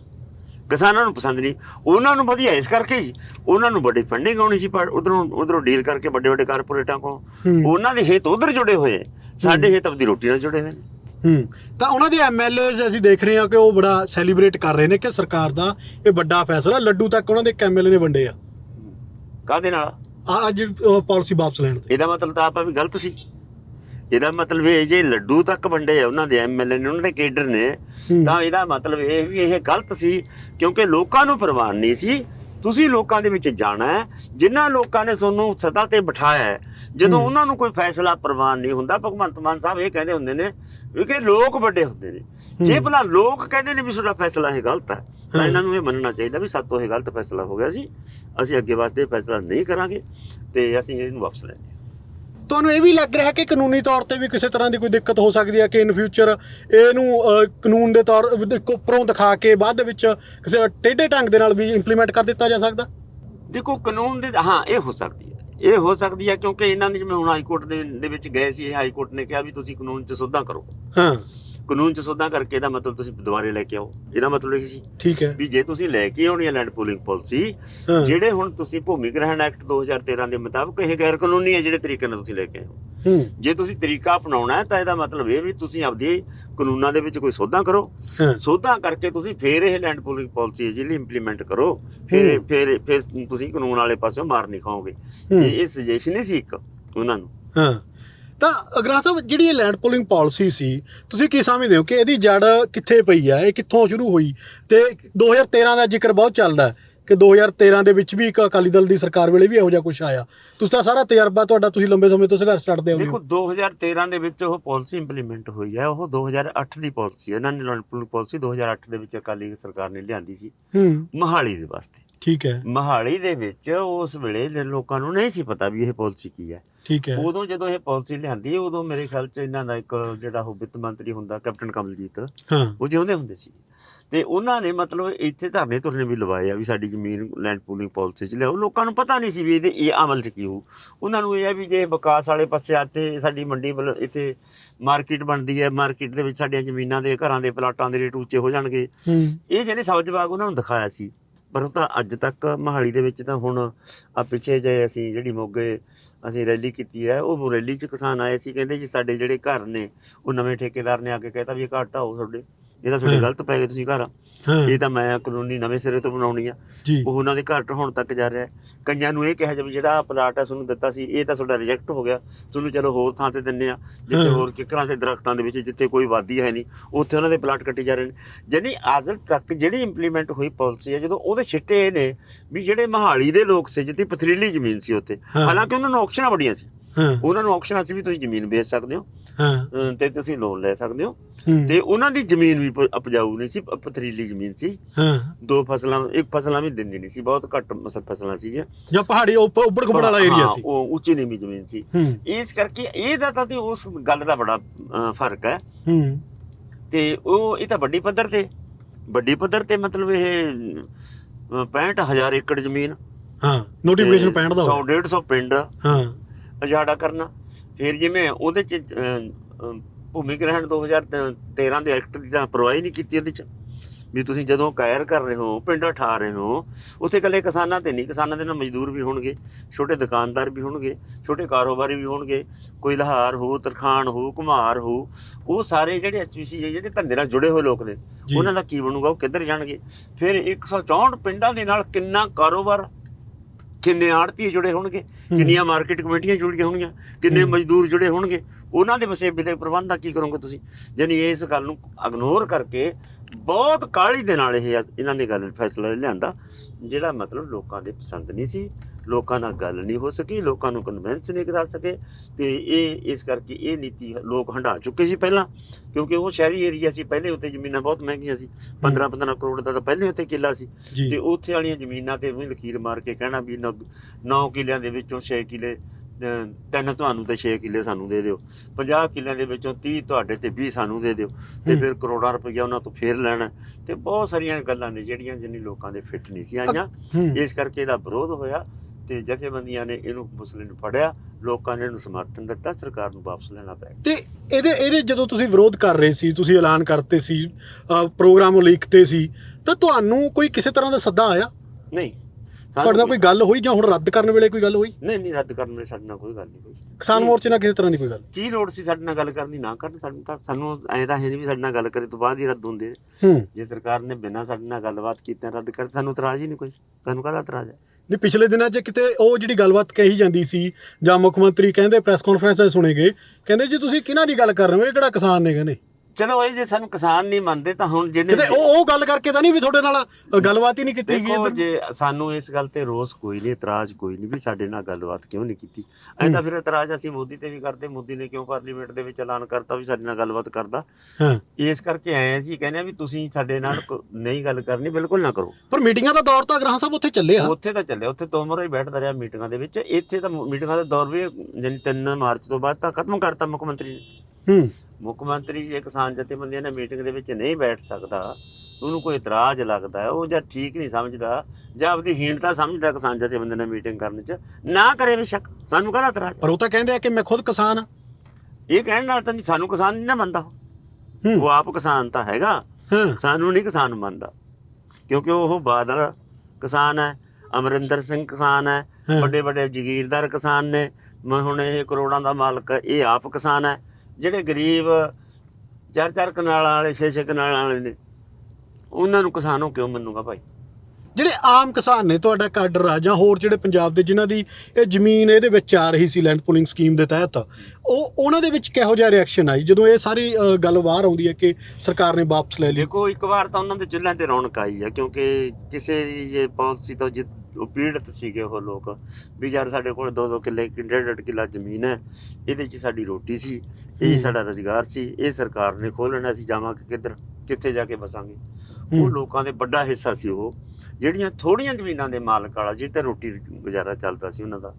ਕਿਸਾਨਾਂ ਨੂੰ ਪਸੰਦ ਨਹੀਂ। ਉਹਨਾਂ ਨੂੰ ਵਧੀਆ ਇਸ ਕਰਕੇ ਜੀ ਉਹਨਾਂ ਨੂੰ ਵੱਡੀ ਫੰਡਿੰਗ ਆਉਣੀ ਸੀ ਪਰ ਉਧਰੋਂ ਉਧਰੋਂ ਡੀਲ ਕਰਕੇ ਵੱਡੇ ਵੱਡੇ ਕਾਰਪੋਰੇਟਾਂ ਕੋਲ। ਉਹਨਾਂ ਦੇ ਹਿੱਤ ਉਧਰ ਜੁੜੇ ਹੋਏ। ਸਾਡੇ ਹਿੱਤ ਆਪਦੀ ਰੋਟੀ ਨਾਲ ਜੁੜੇ ਹੋਏ ਨੇ। ਹੂੰ। ਤਾਂ ਉਹਨਾਂ ਦੇ ਐਮਐਲਏਜ਼ ਅਸੀਂ ਦੇਖ ਰਹੇ ਹਾਂ ਕਿ ਉਹ ਬੜਾ ਸੈਲੀਬ੍ਰੇਟ ਕਰ ਰਹੇ ਨੇ ਕਿ ਸਰਕਾਰ ਦਾ ਇਹ ਵੱਡਾ ਫੈਸਲਾ ਲੱਡੂ ਤੱਕ ਉਹਨਾਂ ਦੇ ਐਮਐਲਏ ਨੇ ਵੰਡੇ ਆ। ਕਾਹਦੇ ਨਾਲ? ਆ ਅੱਜ ਪਾਲਿਸੀ ਵਾਪਸ ਲੈਣ ਤੇ ਇਹਦਾ ਮਤਲਬ ਤਾਂ ਆਪਾਂ ਵੀ ਗਲਤ ਸੀ। ਇਹਦਾ ਮਤਲਬ ਇਹ ਜੇ ਲੱਡੂ ਤੱਕ ਵੰਡੇ ਆ ਉਹਨਾਂ ਦੇ ਐਮਐਲਏ ਨੇ ਉਹਨਾਂ ਦੇ ਕੇਡਰ ਨੇ। ਤਾਂ ਇਹਦਾ ਮਤਲਬ ਇਹ ਵੀ ਇਹ ਗਲਤ ਸੀ ਕਿਉਂਕਿ ਲੋਕਾਂ ਨੂੰ ਪ੍ਰਵਾਨ ਨਹੀਂ ਸੀ ਤੁਸੀਂ ਲੋਕਾਂ ਦੇ ਵਿੱਚ ਜਾਣਾ ਹੈ ਜਿਨ੍ਹਾਂ ਲੋਕਾਂ ਨੇ ਤੁਹਾਨੂੰ ਸਤਾ ਤੇ ਬਿਠਾਇਆ ਹੈ ਜਦੋਂ। ਉਹਨਾਂ ਨੂੰ ਕੋਈ ਫੈਸਲਾ ਪ੍ਰਵਾਨ ਨਹੀਂ ਹੁੰਦਾ ਭਗਵੰਤ ਮਾਨ ਸਾਹਿਬ ਇਹ ਕਹਿੰਦੇ ਹੁੰਦੇ ਨੇ ਵੀ ਕਿ ਲੋਕ ਵੱਡੇ ਹੁੰਦੇ ਨੇ ਜੇ। ਭਲਾ ਲੋਕ ਕਹਿੰਦੇ ਨੇ ਵੀ ਤੁਹਾਡਾ ਫੈਸਲਾ ਇਹ ਗਲਤ ਹੈ ਤਾਂ। ਇਹਨਾਂ ਨੂੰ ਇਹ ਮੰਨਣਾ ਚਾਹੀਦਾ ਵੀ ਸਾਤੋਂ ਇਹ ਗਲਤ ਫੈਸਲਾ ਹੋ ਗਿਆ ਸੀ ਅਸੀਂ ਅੱਗੇ ਵਾਸਤੇ ਫੈਸਲਾ ਨਹੀਂ ਕਰਾਂਗੇ ਤੇ ਅਸੀਂ ਇਹਨੂੰ ਵਾਪਸ ਲੈਂਦੇ ਤੁਹਾਨੂੰ ਇਹ ਵੀ ਲੱਗ ਰਿਹਾ ਕਿ ਕਾਨੂੰਨੀ ਤੌਰ ਤੇ ਵੀ ਕਿਸੇ ਤਰ੍ਹਾਂ ਦੀ ਕੋਈ ਦਿੱਕਤ ਹੋ ਸਕਦੀ ਹੈ ਕਿ ਇਨ ਫਿਊਚਰ ਇਹਨੂੰ ਕਾਨੂੰਨ ਦੇ ਤੌਰ ਉੱਪਰੋਂ ਦਿਖਾ ਕੇ ਬਾਅਦ ਦੇ ਵਿੱਚ ਕਿਸੇ ਟੇਢੇ ਢੰਗ ਦੇ ਨਾਲ ਵੀ ਇੰਪਲੀਮੈਂਟ ਕਰ ਦਿੱਤਾ ਜਾ ਸਕਦਾ? ਦੇਖੋ ਕਾਨੂੰਨ ਦੇ ਹਾਂ ਇਹ ਹੋ ਸਕਦੀ ਹੈ। ਇਹ ਹੋ ਸਕਦੀ ਹੈ ਕਿਉਂਕਿ ਇਹਨਾਂ ਨੇ ਜਿਵੇਂ ਹੁਣ ਹਾਈ ਕੋਰਟ ਦੇ ਵਿੱਚ ਗਏ ਸੀ ਇਹ ਹਾਈ ਕੋਰਟ ਨੇ ਕਿਹਾ ਵੀ ਤੁਸੀਂ ਕਾਨੂੰਨ 'ਚ ਸੋਧਾਂ ਕਰੋ। ਹਾਂ। ਕਾਨੂੰਨ 'ਚ ਸੋਧਾਂ ਕਰਕੇ ਇਹਦਾ ਮਤਲਬ ਤੁਸੀਂ ਦੁਬਾਰੇ ਲੈ ਕੇ ਆਓ। ਇਹਦਾ ਮਤਲਬ ਇਹ ਸੀ ਠੀਕ ਹੈ। ਵੀ ਜੇ ਤੁਸੀਂ ਲੈ ਕੇ ਆਉਣੀ ਹੈ ਲੈਂਡ ਪੂਲਿੰਗ ਪਾਲਿਸੀ ਹਾਂ। ਜਿਹੜੇ ਹੁਣ ਤੁਸੀਂ ਭੂਮੀ ਗ੍ਰਹਿਣ ਐਕਟ 2013 ਦੇ ਮੁਤਾਬਕ ਇਹ ਗੈਰ ਕਾਨੂੰਨੀ ਹੈ ਜਿਹੜੇ ਤਰੀਕੇ ਨਾਲ ਤੁਸੀਂ ਲੈ ਕੇ ਆਏ ਹੋ। ਹੂੰ। ਜੇ ਤੁਸੀਂ ਤਰੀਕਾ ਅਪਣਾਉਣਾ ਹੈ ਤਾਂ ਇਹਦਾ ਮਤਲਬ ਇਹ ਵੀ ਤੁਸੀਂ ਆਪਦੀ ਕਾਨੂੰਨਾਂ ਦੇ ਵਿੱਚ ਕੋਈ ਸੋਧਾਂ ਕਰੋ। ਹਾਂ। ਸੋਧਾਂ ਕਰਕੇ ਤੁਸੀਂ ਫੇਰ ਇਹ ਲੈਂਡ ਪੂਲਿੰਗ ਪਾਲਿਸੀ ਜਿਹੜੀ ਇੰਪਲੀਮੈਂਟ ਕਰੋ। ਫਿਰ। ਫਿਰ ਫਿਰ ਤੁਸੀਂ ਕਾਨੂੰਨ ਵਾਲੇ ਪਾਸੋਂ ਮਾਰ ਨਹੀਂ ਖਾਓਗੇ। ਹੂੰ। ਇਹ ਇਹ ਸੁਜੈਸ਼ਨ ਹੀ ਸੀ ਇੱਕ ਉਹਨਾਂ ਨੂੰ। ਹਾਂ। ਤਾਂ ਅਗਰਾ ਸਾਹਿਬ ਜਿਹੜੀ ਇਹ ਲੈਂਡ ਪੂਲਿੰਗ ਪਾਲਿਸੀ ਸੀ ਤੁਸੀਂ ਕੀ ਸਮਝਦੇ ਹੋ ਕਿ ਇਹਦੀ ਜੜ ਕਿੱਥੇ ਪਈ ਹੈ ਇਹ ਕਿੱਥੋਂ ਸ਼ੁਰੂ ਹੋਈ? ਤੇ 2013 ਦਾ ਜ਼ਿਕਰ ਬਹੁਤ ਚੱਲਦਾ ਕਿ 2013 ਦੇ ਵਿੱਚ ਵੀ ਇੱਕ ਅਕਾਲੀ ਦਲ ਦੀ ਸਰਕਾਰ ਵੇਲੇ ਵੀ ਇਹੋ ਜਿਹਾ ਕੁਝ ਆਇਆ। ਤੁਸੀਂ ਤਾਂ ਸਾਰਾ ਤਜਰਬਾ ਤੁਹਾਡਾ ਤੁਸੀਂ ਲੰਬੇ ਸਮੇਂ ਤੋਂ ਸੰਘਰਸ਼ ਲੜਦੇ ਹੋ। ਦੇਖੋ 2013 ਦੇ ਵਿੱਚ ਉਹ ਪਾਲਿਸੀ ਇੰਪਲੀਮੈਂਟ ਹੋਈ ਹੈ ਉਹ 2008 ਦੀ ਪਾਲਿਸੀ ਹੈ ਇਹਨਾਂ ਨੇ ਲੈਂਡ ਪੂਲਿੰਗ ਪਾਲਿਸੀ 2008 ਦੇ ਵਿੱਚ ਅਕਾਲੀ ਸਰਕਾਰ ਨੇ ਲਿਆਂਦੀ ਸੀ। ਮਹਾਲੀ ਦੇ ਵਾਸਤੇ। ਠੀਕ ਹੈ। ਮਹਾਲੀ ਦੇ ਵਿੱਚ ਉਸ ਵੇਲੇ ਦੇ ਲੋਕਾਂ ਨੂੰ ਨਹੀਂ ਸੀ ਪਤਾ ਵੀ ਇਹ ਪਾਲਿਸੀ ਕੀ ਹੈ। ਠੀਕ ਹੈ। ਉਦੋਂ ਜਦੋਂ ਇਹ ਪਾਲਿਸੀ ਲਿਆਂਦੀ ਉਦੋਂ ਮੇਰੇ ਖਿਆਲ 'ਚ ਇਹਨਾਂ ਦਾ ਇੱਕ ਜਿਹੜਾ ਉਹ ਵਿੱਤ ਮੰਤਰੀ ਹੁੰਦਾ ਕੈਪਟਨ ਕਮਲਜੀਤ ਹਾਂ। ਉਹ ਜਿਉਂਦੇ ਹੁੰਦੇ ਸੀ। ਤੇ ਉਹਨਾਂ ਨੇ ਮਤਲਬ ਇੱਥੇ ਧਰਨੇ ਧੁਰਨੇ ਵੀ ਲਵਾਏ ਆ ਵੀ ਸਾਡੀ ਜ਼ਮੀਨ ਲੈਂਡ ਪੂਲਿੰਗ ਪਾਲਿਸੀ 'ਚ ਲਿਆਓ। ਲੋਕਾਂ ਨੂੰ ਪਤਾ ਨਹੀਂ ਸੀ ਵੀ ਇਹਦੇ ਇਹ ਅਮਲ 'ਚ ਕੀ ਹੋਊ। ਉਹਨਾਂ ਨੂੰ ਇਹ ਹੈ ਵੀ ਜੇ ਵਿਕਾਸ ਵਾਲੇ ਪਾਸੇ ਆਤੇ ਸਾਡੀ ਮੰਡੀ ਵੱਲ ਇੱਥੇ ਮਾਰਕੀਟ ਬਣਦੀ ਹੈ। ਮਾਰਕੀਟ ਦੇ ਵਿੱਚ ਸਾਡੀਆਂ ਜ਼ਮੀਨਾਂ ਦੇ ਘਰਾਂ ਦੇ ਪਲਾਟਾਂ ਦੇ ਰੇਟ ਉੱਚੇ ਹੋ ਜਾਣਗੇ। ਹੂੰ। ਇਹ ਜਿਹੜੇ ਸਬਜ਼ ਬਾਗ ਉਹਨਾਂ ਨੂੰ ਦਿਖਾਇਆ ਸੀ। ਪਰ ਉਹ ਤਾਂ ਅੱਜ ਤੱਕ ਮਹਾਲੀ ਦੇ ਵਿੱਚ ਤਾਂ ਹੁਣ ਆ ਪਿੱਛੇ ਜੇ ਅਸੀਂ ਜਿਹੜੀ ਮੋਗੇ ਅਸੀਂ ਰੈਲੀ ਕੀਤੀ ਹੈ, ਉਹ ਰੈਲੀ 'ਚ ਕਿਸਾਨ ਆਏ ਸੀ, ਕਹਿੰਦੇ ਜੀ ਸਾਡੇ ਜਿਹੜੇ ਘਰ ਨੇ, ਉਹ ਨਵੇਂ ਠੇਕੇਦਾਰ ਨੇ ਆ ਕੇ ਕਹਿਤਾ ਵੀ ਇਹ ਘਰ ਢਾਓ ਤੁਹਾਡੇ। ਇਹ ਤਾਂ ਤੁਹਾਡੇ। ਗਲਤ ਪੈ ਗਏ ਤੁਸੀਂ ਘਰ ਇਹ ਤਾਂ ਮੈਂ ਕਾਨੂੰਨੀ ਨਵੇਂ ਸਿਰੇ ਤੋਂ ਬਣਾਉਣੀ ਆ ਉਹ ਉਹਨਾਂ ਦੇ ਘਰ ਢਾਉਣ ਤੱਕ ਜਾ ਰਿਹਾ। ਕਈਆਂ ਨੂੰ ਇਹ ਕਿਹਾ ਜਾ ਵੀ ਜਿਹੜਾ ਪਲਾਟ ਹੈ ਤੁਹਾਨੂੰ ਦਿੱਤਾ ਸੀ ਇਹ ਤਾਂ ਤੁਹਾਡਾ ਰਿਜੈਕਟ ਹੋ ਗਿਆ ਤੁਹਾਨੂੰ ਚਲੋ ਹੋਰ ਥਾਂ ਤੇ ਦਿੰਨੇ ਆ ਜਿੱਥੇ। ਹੋਰ ਕਿਕਰਾਂ ਦੇ ਦਰਖਤਾਂ ਦੇ ਵਿੱਚ ਜਿੱਥੇ ਕੋਈ ਵਾਦੀ ਹੈ ਨਹੀਂ ਉੱਥੇ ਉਹਨਾਂ ਦੇ ਪਲਾਟ ਕੱਟੀ ਜਾ ਰਹੇ ਨੇ ਯਾਨੀ ਅਜਲ ਤੱਕ ਜਿਹੜੀ ਇੰਪਲੀਮੈਂਟ ਹੋਈ ਪਾਲਿਸੀ ਹੈ ਜਦੋਂ ਉਹਦੇ ਛਿੱਟੇ ਇਹ ਨੇ ਵੀ ਜਿਹੜੇ ਮਹਾਲੀ ਦੇ ਲੋਕ ਸੀ ਜਿੱਥੇ ਪਥਰੀਲੀ ਜ਼ਮੀਨ ਸੀ ਉੱਥੇ। ਹਾਲਾਂਕਿ ਉਹਨਾਂ ਨੂੰ ਆਕਸ਼ਨਾਂ ਬੜੀਆਂ ਸੀ ਉਹਨਾਂ ਨੂੰ ਆਕਸ਼ਨਾਂ ਸੀ ਵੀ ਤੁਸੀਂ ਜ਼ਮੀਨ ਵੇਚ ਸਕਦੇ ਹੋ। ਹਾਂ। ਤੇ ਤੁਸੀਂ ਲੋਨ ਲੈ ਸਕਦੇ ਹੋ। ਤੇ ਉਹਨਾਂ ਦੀ ਜ਼ਮੀਨ ਵੀ ਉਪਜਾਊ ਨਹੀਂ ਸੀ ਪਥਰੀਲੀ ਜ਼ਮੀਨ ਸੀ। ਹਾਂ। ਦੋ ਫਸਲਾਂ ਇੱਕ ਫਸਲਾਂ ਵੀ ਦਿੰਦੀ ਨਹੀਂ ਸੀ ਬਹੁਤ ਘੱਟ ਮਸਲ ਫਸਲਾਂ ਸੀਗੀਆਂ। ਜਾਂ ਪਹਾੜੀ ਉੱਪਰ ਖੁਬੜ ਵਾਲਾ ਏਰੀਆ ਸੀ। ਉਹ ਉੱਚੀ ਨੀਵੀਂ ਜ਼ਮੀਨ ਸੀ। ਇਸ ਕਰਕੇ ਇਹਦਾ ਤਾਂ ਤੇ ਉਸ ਗੱਲ ਦਾ ਬੜਾ ਫ਼ਰਕ ਹੈ। ਤੇ ਉਹ ਇਹ ਤਾਂ ਵੱਡੀ ਪੱਧਰ ਤੇ ਵੱਡੀ ਪੱਧਰ ਤੇ ਮਤਲਬ ਇਹ ਅਹ, 65000 ਏਕੜ ਜ਼ਮੀਨ। ਹਾਂ ਨੋਟੀਫਿਕੇਸ਼ਨ ਪੈਣ ਦਾ 100 150 ਪਿੰਡ। ਹਾਂ। ਉਜਾੜਾ ਕਰਨਾ। ਫਿਰ ਜਿਵੇਂ ਉਹਦੇ ਚ ਭੂਮੀ ਗ੍ਰਹਿਣ 2013 ਦੇ ਐਕਟ ਦੀ ਤਾਂ ਪਰਵਾਹੀ ਨਹੀਂ ਕੀਤੀ ਉਹਦੇ ਚ। ਵੀ ਤੁਸੀਂ ਜਦੋਂ ਕਾਇਰ ਕਰ ਰਹੇ ਹੋ ਪਿੰਡ ਠਾ ਰਹੇ ਹੋ ਉੱਥੇ ਇਕੱਲੇ ਕਿਸਾਨਾਂ ਤੇ ਨਹੀਂ ਕਿਸਾਨਾਂ ਦੇ ਨਾਲ ਮਜ਼ਦੂਰ ਵੀ ਹੋਣਗੇ ਛੋਟੇ ਦੁਕਾਨਦਾਰ ਵੀ ਹੋਣਗੇ ਛੋਟੇ ਕਾਰੋਬਾਰੀ ਵੀ ਹੋਣਗੇ ਕੋਈ ਲਹਾਰ ਹੋ ਤਰਖਾਨ ਹੋ ਕੁਮਾਰ ਹੋ ਉਹ ਸਾਰੇ ਜਿਹੜੇ ਐਚਪੀਸੀ ਜਿਹੜੇ ਧੰਦੇ ਨਾਲ ਜੁੜੇ ਹੋਏ ਲੋਕ ਨੇ ਉਹਨਾਂ ਦਾ ਕੀ ਬਣੂਗਾ ਉਹ ਕਿੱਧਰ ਜਾਣਗੇ? ਫਿਰ 164 ਪਿੰਡਾਂ ਦੇ ਨਾਲ ਕਿੰਨਾ ਕਾਰੋਬਾਰ ਕਿੰਨੇ ਆੜਤੀ ਜੁੜੇ ਹੋਣਗੇ? ਕਿੰਨੀਆਂ ਮਾਰਕੀਟ ਕਮੇਟੀਆਂ ਜੁੜੀਆਂ ਹੋਣਗੀਆਂ ਕਿੰਨੇ। ਮਜ਼ਦੂਰ ਜੁੜੇ ਹੋਣਗੇ ਉਹਨਾਂ ਦੇ ਵਸੇਬੇ ਦੇ ਪ੍ਰਬੰਧ ਦਾ ਕੀ ਕਰੋਗੇ ਤੁਸੀਂ ਯਾਨੀ ਇਸ ਗੱਲ ਨੂੰ ਇਗਨੋਰ ਕਰਕੇ ਬਹੁਤ ਕਾਹਲੀ ਦੇ ਨਾਲ ਇਹ ਇਹਨਾਂ ਨੇ ਗੱਲ ਫੈਸਲਾ ਲਿਆਂਦਾ ਜਿਹੜਾ ਮਤਲਬ ਲੋਕਾਂ ਦੇ ਪਸੰਦ ਨਹੀਂ ਸੀ ਲੋਕਾਂ ਨਾਲ ਗੱਲ ਨਹੀਂ ਹੋ ਸਕੀ ਲੋਕਾਂ ਨੂੰ ਕਨਵਿੰਸ ਨਹੀਂ ਕਰਾ ਸਕੇ ਤੇ ਇਹ ਇਸ ਕਰਕੇ ਇਹ ਨੀਤੀ ਲੋਕ ਹੰਢਾ ਚੁੱਕੇ ਸੀ ਪਹਿਲਾਂ ਕਿਉਂਕਿ ਉਹ ਸ਼ਹਿਰੀ ਏਰੀਆ ਸੀ ਪਹਿਲੇ ਉੱਤੇ ਜ਼ਮੀਨਾਂ ਬਹੁਤ ਮਹਿੰਗੀਆਂ ਸੀ 15 15 ਕਰੋੜ ਦਾ ਤਾਂ ਪਹਿਲੇ ਉੱਤੇ ਕਿੱਲਾ ਸੀ ਤੇ ਉੱਥੇ ਵਾਲੀਆਂ ਜ਼ਮੀਨਾਂ ਤੇ ਵੀ ਲਕੀਰ ਮਾਰ ਕੇ ਕਹਿਣਾ ਵੀ 9 ਕਿੱਲਿਆਂ ਦੇ ਵਿੱਚੋਂ 6 ਕਿੱਲੇ ਅਹ, ਤਿੰਨ ਤੁਹਾਨੂੰ ਤੇ 6 ਕਿੱਲੇ ਸਾਨੂੰ ਦੇ ਦਿਓ। 50 ਕਿੱਲਿਆਂ ਦੇ ਵਿੱਚੋਂ 30 ਤੁਹਾਡੇ ਤੇ 20 ਸਾਨੂੰ ਦੇ ਦਿਓ ਤੇ ਹੂੰ। ਫਿਰ ਕਰੋੜਾਂ ਰੁਪਈਆ ਉਹਨਾਂ ਤੋਂ ਫੇਰ ਲੈਣਾ ਤੇ ਬਹੁਤ ਸਾਰੀਆਂ ਗੱਲਾਂ ਨੇ ਜਿਹੜੀਆਂ ਜਿੰਨੀ ਲੋਕਾਂ ਦੇ ਫਿੱਟ ਨਹੀਂ ਸੀ ਆਈਆਂ। ਹੂੰ, ਇਸ ਕਰਕੇ ਇਹਦਾ ਵਿਰੋਧ ਹੋਇਆ ਤੇ ਜਥੇਬੰਦੀਆਂ ਨੇ ਇਹਨੂੰ ਮਸਲੇ ਨੂੰ ਫੜਿਆ। ਲੋਕਾਂ ਨੇ ਇਹਨੂੰ ਸਮਰਥਨ ਦਿੱਤਾ ਸਰਕਾਰ ਨੂੰ ਵਾਪਸ ਲੈਣਾ ਪਿਆ ਤੇ ਇਹਦੇ ਇਹਦੇ ਜਦੋਂ ਤੁਸੀਂ ਵਿਰੋਧ ਕਰ ਰਹੇ ਸੀ ਤੁਸੀਂ ਐਲਾਨ ਕਰਤੇ ਸੀ ਅ, ਪ੍ਰੋਗਰਾਮ ਲਿਖਤੇ ਸੀ ਤਾਂ ਤੁਹਾਨੂੰ ਕੋਈ ਕਿਸੇ ਤਰ੍ਹਾਂ ਦਾ ਸੱਦਾ ਆਇਆ? ਨਹੀਂ। ਤੁਹਾਡੇ ਨਾਲ ਕੋਈ ਗੱਲ ਹੋਈ ਜਾਂ ਹੁਣ ਰੱਦ ਕਰਨ ਵੇਲੇ ਕੋਈ ਗੱਲ ਹੋਈ? ਨਹੀਂ ਨਹੀਂ ਰੱਦ ਕਰਨ ਵਿੱਚ ਸਾਡੇ ਨਾਲ ਕੋਈ ਗੱਲ ਨਹੀਂ ਹੋਈ। ਕਿਸਾਨ। ਮੋਰਚੇ ਨਾਲ ਕਿਸੇ ਤਰ੍ਹਾਂ ਦੀ ਕੋਈ ਗੱਲ? ਕੀ ਲੋੜ ਸੀ ਸਾਡੇ ਨਾਲ ਗੱਲ ਕਰਨੀ ਨਾ ਕਰਨ ਸਾਨੂੰ ਤਾਂ ਸਾਨੂੰ ਐਂ ਤਾਂ ਹੈ ਨਹੀਂ ਵੀ ਸਾਡੇ ਨਾਲ ਗੱਲ ਕਰੇ ਤੋਂ ਬਾਅਦ ਹੀ ਰੱਦ ਹੁੰਦੇ ਜੇ ਸਰਕਾਰ ਨੇ ਬਿਨਾਂ ਸਾਡੇ ਨਾਲ ਗੱਲਬਾਤ ਕੀਤੇ ਰੱਦ ਕਰ ਸਾਨੂੰ ਇਤਰਾਜ਼ ਹੀ ਨਹੀਂ ਕੋਈ। ਸਾਨੂੰ ਕਾਹਦਾ ਇਤਰਾਜ਼ ਹੈ? ਨਹੀਂ ਪਿਛਲੇ ਦਿਨਾਂ 'ਚ ਕਿਤੇ ਉਹ ਜਿਹੜੀ ਗੱਲਬਾਤ ਕਹੀ ਜਾਂਦੀ ਸੀ ਜਾਂ ਮੁੱਖ ਮੰਤਰੀ ਕਹਿੰਦੇ ਪ੍ਰੈਸ ਕਾਨਫਰੰਸ 'ਚ ਸੁਣੇ ਗਏ ਕਹਿੰਦੇ ਜੀ ਤੁਸੀਂ ਕਿਹਨਾਂ ਦੀ ਗੱਲ ਕਰ ਰਹੇ ਹੋ? ਇਹ ਕਿਹੜਾ ਕਿਸਾਨ ਨੇ ਕਹਿੰਦੇ? ਚਲੋ ਇਹ ਜੇ ਸਾਨੂੰ ਕਿਸਾਨ ਨਹੀਂ ਮੰਨਦੇ ਤਾਂ ਹੁਣ ਜਿਹਨੇ ਕਿਤੇ ਉਹ ਉਹ ਗੱਲ ਕਰਕੇ ਤਾਂ ਨਹੀਂ ਵੀ ਤੁਹਾਡੇ ਨਾਲ ਗੱਲਬਾਤ ਹੀ ਨਹੀਂ ਕੀਤੀ ਗਈ ਦੇਖੋ ਜੇ ਸਾਨੂੰ ਇਸ ਗੱਲ ਤੇ ਰੋਸ ਕੋਈ ਨਹੀਂ ਇਤਰਾਜ਼ ਕੋਈ ਨਹੀਂ ਵੀ ਸਾਡੇ ਨਾਲ ਗੱਲਬਾਤ ਕਿਉਂ ਨਹੀਂ ਕੀਤੀ। ਐਂ ਤਾਂ ਫਿਰ ਇਤਰਾਜ਼ ਅਸੀਂ ਮੋਦੀ ਤੇ ਵੀ ਕਰਦੇ ਮੋਦੀ ਨੇ ਕਿਉਂ ਪਾਰਲੀਮੈਂਟ ਦੇ ਵਿੱਚ ਐਲਾਨ ਕਰਤਾ ਵੀ ਸਾਡੇ ਨਾਲ ਗੱਲਬਾਤ ਕਰਦਾ? ਹਾਂ। ਇਸ ਕਰਕੇ ਆਏ ਆ ਜੀ ਕਹਿੰਦੇ ਆ ਵੀ ਤੁਸੀਂ ਸਾਡੇ ਨਾਲ ਨਹੀਂ ਗੱਲ ਕਰਨੀ ਬਿਲਕੁਲ ਨਾ ਕਰੋ। ਪਰ ਮੀਟਿੰਗਾਂ ਦਾ ਦੌਰ ਤਾਂ ਗ੍ਰਾਹ ਸਾਹਿਬ ਉੱਥੇ ਚੱਲੇ ਆ ਉੱਥੇ ਤਾਂ ਚੱਲਿਆ ਉੱਥੇ ਤੋਮਰ ਹੀ ਬੈਠਦਾ ਰਿਹਾ ਮੀਟਿੰਗਾਂ ਦੇ ਵਿੱਚ। ਇੱਥੇ ਤਾਂ ਮੀਟਿੰਗਾਂ ਦਾ ਦੌਰ ਵੀ ਜਾਨੀ 3 ਮਾਰਚ ਤੋਂ ਬਾਅਦ ਤਾਂ ਖਤਮ ਕਰਤਾ ਮੁੱਖ ਮੰਤਰੀ ਨੇ। ਹੂੰ। ਮੁੱਖ ਮੰਤਰੀ ਜੇ ਕਿਸਾਨ ਜਥੇਬੰਦੀਆਂ ਨਾਲ ਮੀਟਿੰਗ ਦੇ ਵਿੱਚ ਨਹੀਂ ਬੈਠ ਸਕਦਾ ਉਹਨੂੰ ਕੋਈ ਇਤਰਾਜ਼ ਲੱਗਦਾ ਹੈ ਉਹ ਜਾਂ ਠੀਕ ਨਹੀਂ ਸਮਝਦਾ ਜਾਂ ਆਪਦੀ ਹੀਣਤਾ ਸਮਝਦਾ ਕਿਸਾਨ ਜਥੇਬੰਦੀ ਨਾਲ ਮੀਟਿੰਗ ਕਰਨ ਚ ਨਾ ਕਰੇ ਬੇਸ਼ੱਕ ਸਾਨੂੰ ਕਾਹਦਾ ਇਤਰਾਜ਼? ਪਰ ਉਹ ਤਾਂ ਕਹਿੰਦੇ ਆ ਕਿ ਮੈਂ ਖੁਦ ਕਿਸਾਨ ਹਾਂ। ਇਹ ਕਹਿਣ ਨਾਲ ਤਾਂ ਨਹੀਂ ਸਾਨੂੰ ਕਿਸਾਨ ਨਹੀਂ ਨਾ ਮੰਨਦਾ। ਉਹ। ਆਪ ਕਿਸਾਨ ਤਾਂ ਹੈਗਾ। ਸਾਨੂੰ ਨਹੀਂ ਕਿਸਾਨ ਮੰਨਦਾ। ਕਿਉਂਕਿ ਉਹ ਬਾਦਲ ਕਿਸਾਨ ਹੈ ਅਮਰਿੰਦਰ ਸਿੰਘ ਕਿਸਾਨ ਹੈ। ਵੱਡੇ ਵੱਡੇ ਜ਼ਗੀਰਦਾਰ ਕਿਸਾਨ ਨੇ ਮੈਂ ਹੁਣ ਇਹ ਕਰੋੜਾਂ ਦਾ ਮਾਲਕ ਇਹ ਆਪ ਕਿਸਾਨ ਹੈ। ਜਿਹੜੇ ਗਰੀਬ ਚਾਰ ਚਾਰ ਕਨਾਲਾਂ ਵਾਲੇ, ਛੇ ਛੇ ਕਨਾਲਾਂ ਵਾਲੇ ਨੇ, ਉਹਨਾਂ ਨੂੰ ਕਿਸਾਨ ਹੋ ਕਿਉਂ ਮੰਨੂਗਾ ਭਾਈ। ਜਿਹੜੇ ਆਮ ਕਿਸਾਨ ਨੇ ਤੁਹਾਡਾ ਕਾਡਰ ਆ ਜਾਂ ਹੋਰ ਜਿਹੜੇ ਪੰਜਾਬ ਦੇ ਜਿਨ੍ਹਾਂ ਦੀ ਇਹ ਜ਼ਮੀਨ ਇਹਦੇ ਵਿੱਚ ਆ ਰਹੀ ਸੀ ਲੈਂਡ ਪੂਲਿੰਗ ਸਕੀਮ ਦੇ ਤਹਿਤ ਉਹ ਉਹਨਾਂ ਦੇ ਵਿੱਚ ਕਿਹੋ ਜਿਹਾ ਰਿਐਕਸ਼ਨ ਆਈ ਜਦੋਂ ਇਹ ਸਾਰੀ ਗੱਲ ਬਾਹਰ ਆਉਂਦੀ ਹੈ ਕਿ ਸਰਕਾਰ ਨੇ ਵਾਪਸ ਲੈ ਲਈ ਦੇਖੋ ਇੱਕ ਵਾਰ ਤਾਂ ਉਹਨਾਂ ਦੇ ਚੁੱਲ੍ਹਿਆਂ ਤੇ ਰੌਣਕ ਆਈ ਹੈ ਕਿਉਂਕਿ ਕਿਸੇ ਦੀ ਜੇ ਪਾਲਿਸੀ ਤੋਂ ਜਿ ਉਹ ਪੀੜਤ ਸੀਗੇ ਉਹ ਲੋਕ ਵੀ ਯਾਰ ਸਾਡੇ ਕੋਲ ਦੋ ਦੋ ਕਿੱਲੇ ਕਿ ਡੇਢ ਡੇਢ ਕਿੱਲਾ ਜ਼ਮੀਨ ਹੈ ਇਹਦੇ 'ਚ ਸਾਡੀ ਰੋਟੀ ਸੀ ਇਹ। ਸਾਡਾ ਰੁਜ਼ਗਾਰ ਸੀ ਇਹ ਸਰਕਾਰ ਨੇ ਖੋਲ੍ਹਣਾ ਅਸੀਂ ਜਾਵਾਂਗੇ ਕਿੱਧਰ ਕਿੱਥੇ ਜਾ ਕੇ ਬਸਾਂਗੇ ਉਹ। ਲੋਕਾਂ ਦੇ ਵੱਡਾ ਹਿੱਸਾ ਸੀ ਉਹ ਜਿਹੜੀਆਂ ਥੋੜੀਆਂ ਜ਼ਮੀਨਾਂ ਦੇ ਮਾਲਕ ਵਾਲਾ ਜਿੱਤੇ ਰੋਟੀ ਗੁਜ਼ਾਰਾ ਚੱਲਦਾ ਸੀ ਉਹਨਾਂ ਦਾ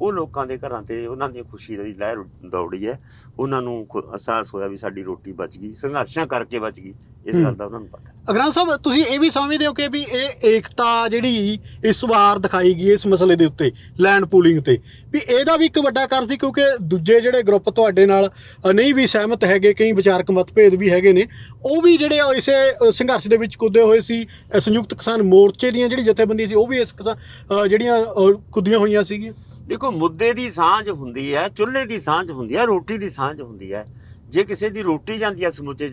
ਉਹ ਲੋਕਾਂ ਦੇ ਘਰਾਂ ਤੇ ਉਹਨਾਂ ਦੀ ਖੁਸ਼ੀ ਦੀ ਲਹਿਰ ਦੌੜੀ ਹੈ। ਉਹਨਾਂ ਨੂੰ ਅਹਿਸਾਸ ਹੋਇਆ ਵੀ ਸਾਡੀ ਰੋਟੀ ਬਚ ਗਈ ਸੰਘਰਸ਼ਾਂ ਕਰਕੇ ਬਚ ਗਈ। ਇਸ। ਗੱਲ ਦਾ ਉਹਨਾਂ ਨੂੰ ਪਤਾ ਅਗਰਾਂ ਸਾਹਿਬ, ਤੁਸੀਂ ਇਹ ਵੀ ਸਮਝਦੇ ਹੋ ਕਿ ਵੀ ਇਹ ਏਕਤਾ ਜਿਹੜੀ ਇਸ ਵਾਰ ਦਿਖਾਈ ਗਈ ਇਸ ਮਸਲੇ ਦੇ ਉੱਤੇ ਲੈਂਡ ਪੂਲਿੰਗ ਤੇ, ਵੀ ਇਹਦਾ ਵੀ ਇੱਕ ਵੱਡਾ ਕਾਰਨ ਸੀ ਕਿਉਂਕਿ ਦੂਜੇ ਜਿਹੜੇ ਗਰੁੱਪ ਤੁਹਾਡੇ ਨਾਲ ਨਹੀਂ ਵੀ ਸਹਿਮਤ ਹੈਗੇ, ਕਈ ਵਿਚਾਰਕ ਮਤਭੇਦ ਵੀ ਹੈਗੇ ਨੇ, ਉਹ ਵੀ ਜਿਹੜੇ ਇਸੇ ਸੰਘਰਸ਼ ਦੇ ਵਿੱਚ ਕੁੱਦੇ ਹੋਏ ਸੀ ਸੰਯੁਕਤ ਕਿਸਾਨ ਮੋਰਚੇ ਦੀਆਂ ਜਿਹੜੀ ਜਥੇਬੰਦੀ ਸੀ, ਉਹ ਵੀ ਇਸ ਕਿਸਾ- ਜਿਹੜੀਆਂ ਕੁੱਦੀਆਂ ਹੋਈਆਂ ਸੀਗੀਆਂ। ਦੇਖੋ, ਮੁੱਦੇ ਦੀ ਸਾਂਝ ਹੁੰਦੀ ਹੈ, ਚੁੱਲ੍ਹੇ ਦੀ ਸਾਂਝ ਹੁੰਦੀ ਹੈ, ਰੋਟੀ ਦੀ ਸਾਂਝ ਹੁੰਦੀ ਹੈ। ਜੇ ਕਿਸੇ ਦੀ ਰੋਟੀ ਜਾਂਦੀ ਹੈ ਸਮੁੱਚੇ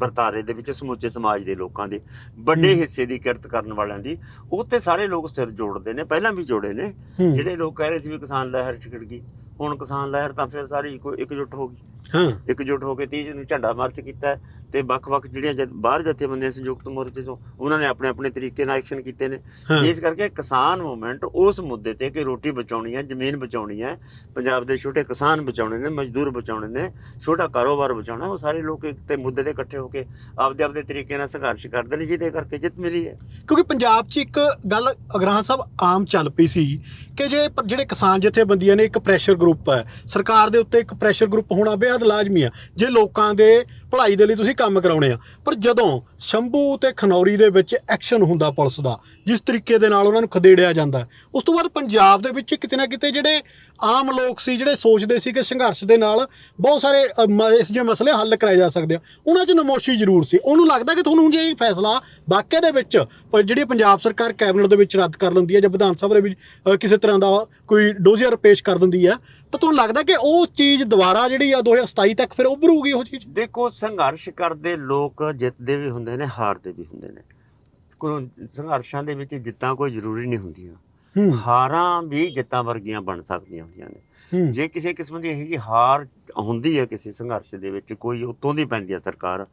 ਵਰਤਾਰੇ ਦੇ ਵਿੱਚ ਸਮੁੱਚੇ ਸਮਾਜ ਦੇ ਲੋਕਾਂ ਦੇ ਵੱਡੇ। ਹਿੱਸੇ ਦੀ ਕਿਰਤ ਕਰਨ ਵਾਲਿਆਂ ਦੀ ਉਹ ਤੇ ਸਾਰੇ ਲੋਕ ਸਿਰ ਜੋੜਦੇ ਨੇ ਪਹਿਲਾਂ ਵੀ ਜੋੜੇ ਨੇ। ਜਿਹੜੇ ਲੋਕ ਕਹਿ ਰਹੇ ਸੀ ਵੀ ਕਿਸਾਨ ਲਹਿਰ ਛਿੜ ਗਈ ਹੁਣ ਕਿਸਾਨ ਲਹਿਰ ਤਾਂ ਫਿਰ ਸਾਰੀ ਕੋਈ ਇਕਜੁੱਟ ਹੋ ਗਈ। ਹਾਂ। ਇਕਜੁੱਟ ਹੋ ਕੇ 30 ਨੂੰ ਝੰਡਾ ਮਾਰਚ ਕੀਤਾ ਤੇ ਵੱਖ-ਵੱਖ ਜਿਹੜੀਆਂ ਜਥ- ਬਾਹਰ ਜਥੇਬੰਦੀਆਂ ਸੰਯੁਕਤ ਮੋਰਚੇ ਤੋਂ ਉਹਨਾਂ ਨੇ ਆਪਣੇ ਆਪਣੇ ਤਰੀਕੇ ਨਾਲ ਐਕਸ਼ਨ ਕੀਤੇ ਨੇ। ਇਸ ਕਰਕੇ ਕਿਸਾਨ ਮੂਵਮੈਂਟ ਉਸ ਮੁੱਦੇ ਤੇ ਕਿ ਰੋਟੀ ਬਚਾਉਣੀ ਹੈ ਜ਼ਮੀਨ ਬਚਾਉਣੀ ਹੈ ਪੰਜਾਬ ਦੇ ਛੋਟੇ ਕਿਸਾਨ ਬਚਾਉਣੇ ਨੇ ਮਜ਼ਦੂਰ ਬਚਾਉਣੇ ਨੇ ਛੋਟਾ ਕਾਰੋਬਾਰ ਬਚਾਉਣਾ ਉਹ ਸਾਰੇ ਲੋਕ ਇੱਕ ਤੇ ਮੁੱਦੇ ਤੇ ਇਕੱਠੇ ਹੋ ਕੇ ਆਪਦੇ ਆਪਦੇ ਤਰੀਕੇ ਨਾਲ ਸੰਘਰਸ਼ ਕਰਦੇ ਨੇ ਜਿਹਦੇ ਕਰਕੇ ਜਿੱਤ ਮਿਲੀ ਹੈ। ਕਿਉਂਕਿ ਪੰਜਾਬ 'ਚ ਇੱਕ ਗੱਲ ਅਗਰਾਂ ਸਾਹਿਬ ਆਮ ਚੱਲ ਪਈ ਸੀ ਕਿ ਜਿਹੜੇ ਜਿਹੜੇ ਕਿਸਾਨ ਜਥੇਬੰਦੀਆਂ ਨੇ ਇੱਕ ਪ੍ਰੈਸ਼ਰ ਗਰੁੱਪ ਹੈ ਸਰਕਾਰ ਦੇ ਉੱਤੇ ਇੱਕ ਪ੍ਰੈਸ਼ਰ ਗਰੁੱਪ ਹੋਣਾ ਬੇहद ਲਾਜ਼ਮੀ ਆ ਜੇ ਲੋਕਾਂ ਦੇ ਭਲਾਈ ਦੇ ਲਈ ਤੁਸੀਂ ਕੰਮ ਕਰਾਉਣੇ ਆ। ਪਰ ਜਦੋਂ ਸ਼ੰਭੂ ਤੇ ਖਨੌਰੀ ਦੇ ਵਿੱਚ ਐਕਸ਼ਨ ਹੁੰਦਾ ਪੁਲਿਸ ਦਾ, ਜਿਸ ਤਰੀਕੇ ਦੇ ਨਾਲ ਉਹਨਾਂ ਨੂੰ ਖਦੇੜਿਆ ਜਾਂਦਾ, ਉਸ ਤੋਂ ਬਾਅਦ ਪੰਜਾਬ ਦੇ ਵਿੱਚ ਕਿਤੇ ਨਾ ਕਿਤੇ ਜਿਹੜੇ ਆਮ ਲੋਕ ਸੀ, ਜਿਹੜੇ ਸੋਚਦੇ ਸੀ ਕਿ ਸੰਘਰਸ਼ ਦੇ ਨਾਲ ਬਹੁਤ ਸਾਰੇ ਇਸ ਜਿਹੇ ਮਸਲੇ ਹੱਲ ਕਰਾਏ ਜਾ ਸਕਦੇ ਆ। ਉਹਨਾਂ 'ਚ ਨਮੋਸ਼ੀ ਜ਼ਰੂਰ ਸੀ। ਉਹਨੂੰ ਲੱਗਦਾ ਕਿ ਤੁਹਾਨੂੰ ਜੇ ਇਹ ਫੈਸਲਾ ਵਾਕਿਆ ਦੇ ਵਿੱਚ ਪਰ ਜਿਹੜੀ ਪੰਜਾਬ ਸਰਕਾਰ ਕੈਬਨਿਟ ਦੇ ਵਿੱਚ ਰੱਦ ਕਰ ਲੈਂਦੀ ਹੈ ਜਾਂ ਵਿਧਾਨ ਸਭਾ ਦੇ ਵਿੱਚ ਕਿਸੇ ਤਰ੍ਹਾਂ ਦਾ ਕੋਈ ਡੋਜ਼ੀਅਰ ਪੇਸ਼ ਕਰ ਦਿੰਦੀ ਹੈ ਤਾਂ ਤੁਹਾਨੂੰ ਲੱਗਦਾ ਕਿ ਉਹ ਚੀਜ਼ ਦੁਬਾਰਾ ਜਿਹੜੀ ਆ 2027 ਤੱਕ ਫਿਰ ਉੱਭਰੂਗੀ ਉਹ ਚੀਜ਼? ਦੇਖੋ ਸੰਘਰਸ਼ ਕਰਦੇ ਲੋਕ ਜਿੱਤਦੇ ਵੀ ਹੁੰਦੇ ਨੇ ਹਾਰਦੇ ਵੀ ਹੁੰਦੇ ਨੇ। ਕੋਈ ਸੰਘਰਸ਼ਾਂ ਦੇ ਵਿੱਚ ਜਿੱਤਾਂ ਕੋਈ ਜ਼ਰੂਰੀ ਨਹੀਂ ਹੁੰਦੀਆਂ। ਹਾਰਾਂ ਵੀ ਜਿੱਤਾਂ ਵਰਗੀਆਂ ਬਣ ਸਕਦੀਆਂ ਹੁੰਦੀਆਂ ਨੇ। ਜੇ ਕਿਸੇ ਕਿਸਮ ਦੀ ਇਹੋ ਜਿਹੀ ਹਾਰ ਹੁੰਦੀ ਹੈ ਕਿਸੇ ਸੰਘਰਸ਼ ਦੇ ਵਿੱਚ ਕੋਈ ਉਤੋਂ ਦੀ ਪੈਂਦੀ ਹੈ ਸਰਕਾਰ।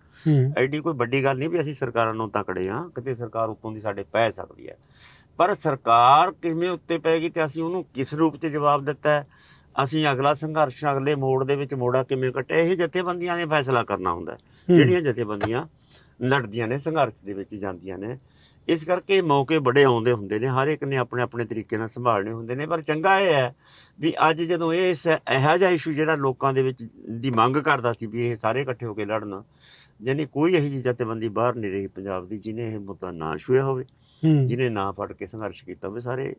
ਐਡੀ ਕੋਈ ਵੱਡੀ ਗੱਲ ਨਹੀਂ ਵੀ ਅਸੀਂ ਸਰਕਾਰਾਂ ਨੂੰ ਤਕੜੇ ਆ ਕਿਤੇ ਸਰਕਾਰ ਉਤੋਂ ਦੀ ਸਾਡੇ ਪੈ ਸਕਦੀ ਹੈ। ਪਰ ਸਰਕਾਰ ਕਿਵੇਂ ਉੱਤੇ ਪੈਗੀ ਤੇ ਅਸੀਂ ਉਹਨੂੰ ਕਿਸ ਰੂਪ 'ਚ ਜਵਾਬ ਦਿੱਤਾ ਹੈ? ਅਸੀਂ ਅਗਲਾ ਸੰਘਰਸ਼ ਅਗਲੇ ਮੋੜ ਦੇ ਵਿੱਚ ਮੋੜਾ ਕਿਵੇਂ ਕੱਟਿਆ ਇਹ ਜਥੇਬੰਦੀਆਂ ਨੇ ਫੈਸਲਾ ਕਰਨਾ ਹੁੰਦਾ। ਜਿਹੜੀਆਂ ਜਥੇਬੰਦੀਆਂ ਲੜਦੀਆਂ ਨੇ ਸੰਘਰਸ਼ ਦੇ ਵਿੱਚ ਜਾਂਦੀਆਂ ਨੇ ਇਸ ਕਰਕੇ ਮੌਕੇ ਬੜੇ ਆਉਂਦੇ ਹੁੰਦੇ ਨੇ ਹਰ ਇੱਕ ਨੇ ਆਪਣੇ ਆਪਣੇ ਤਰੀਕੇ ਨਾਲ ਸੰਭਾਲਣੇ ਹੁੰਦੇ ਨੇ। ਪਰ ਚੰਗਾ ਇਹ ਹੈ ਵੀ ਅੱਜ ਜਦੋਂ ਇਹ ਇਸ ਇਹੋ ਜਿਹਾ ਇਸ਼ੂ ਜਿਹੜਾ ਲੋਕਾਂ ਦੇ ਵਿੱਚ ਦੀ ਮੰਗ ਕਰਦਾ ਸੀ ਵੀ ਇਹ ਸਾਰੇ ਇਕੱਠੇ ਹੋ ਕੇ ਲੜਨ ਯਾਨੀ ਕੋਈ ਇਹੋ ਜਿਹੀ ਜਥੇਬੰਦੀ ਬਾਹਰ ਨਹੀਂ ਰਹੀ ਪੰਜਾਬ ਦੀ ਜਿਹਨੇ ਇਹ ਮੁੱਦਾ ਨਾ ਛੂਇਆ ਹੋਵੇ ਹੂੰ। ਜਿਹਨੇ ਨਾ ਫੜ ਕੇ ਸੰਘਰਸ਼ ਕੀਤਾ ਹੋਵੇ ਸਾਰੇ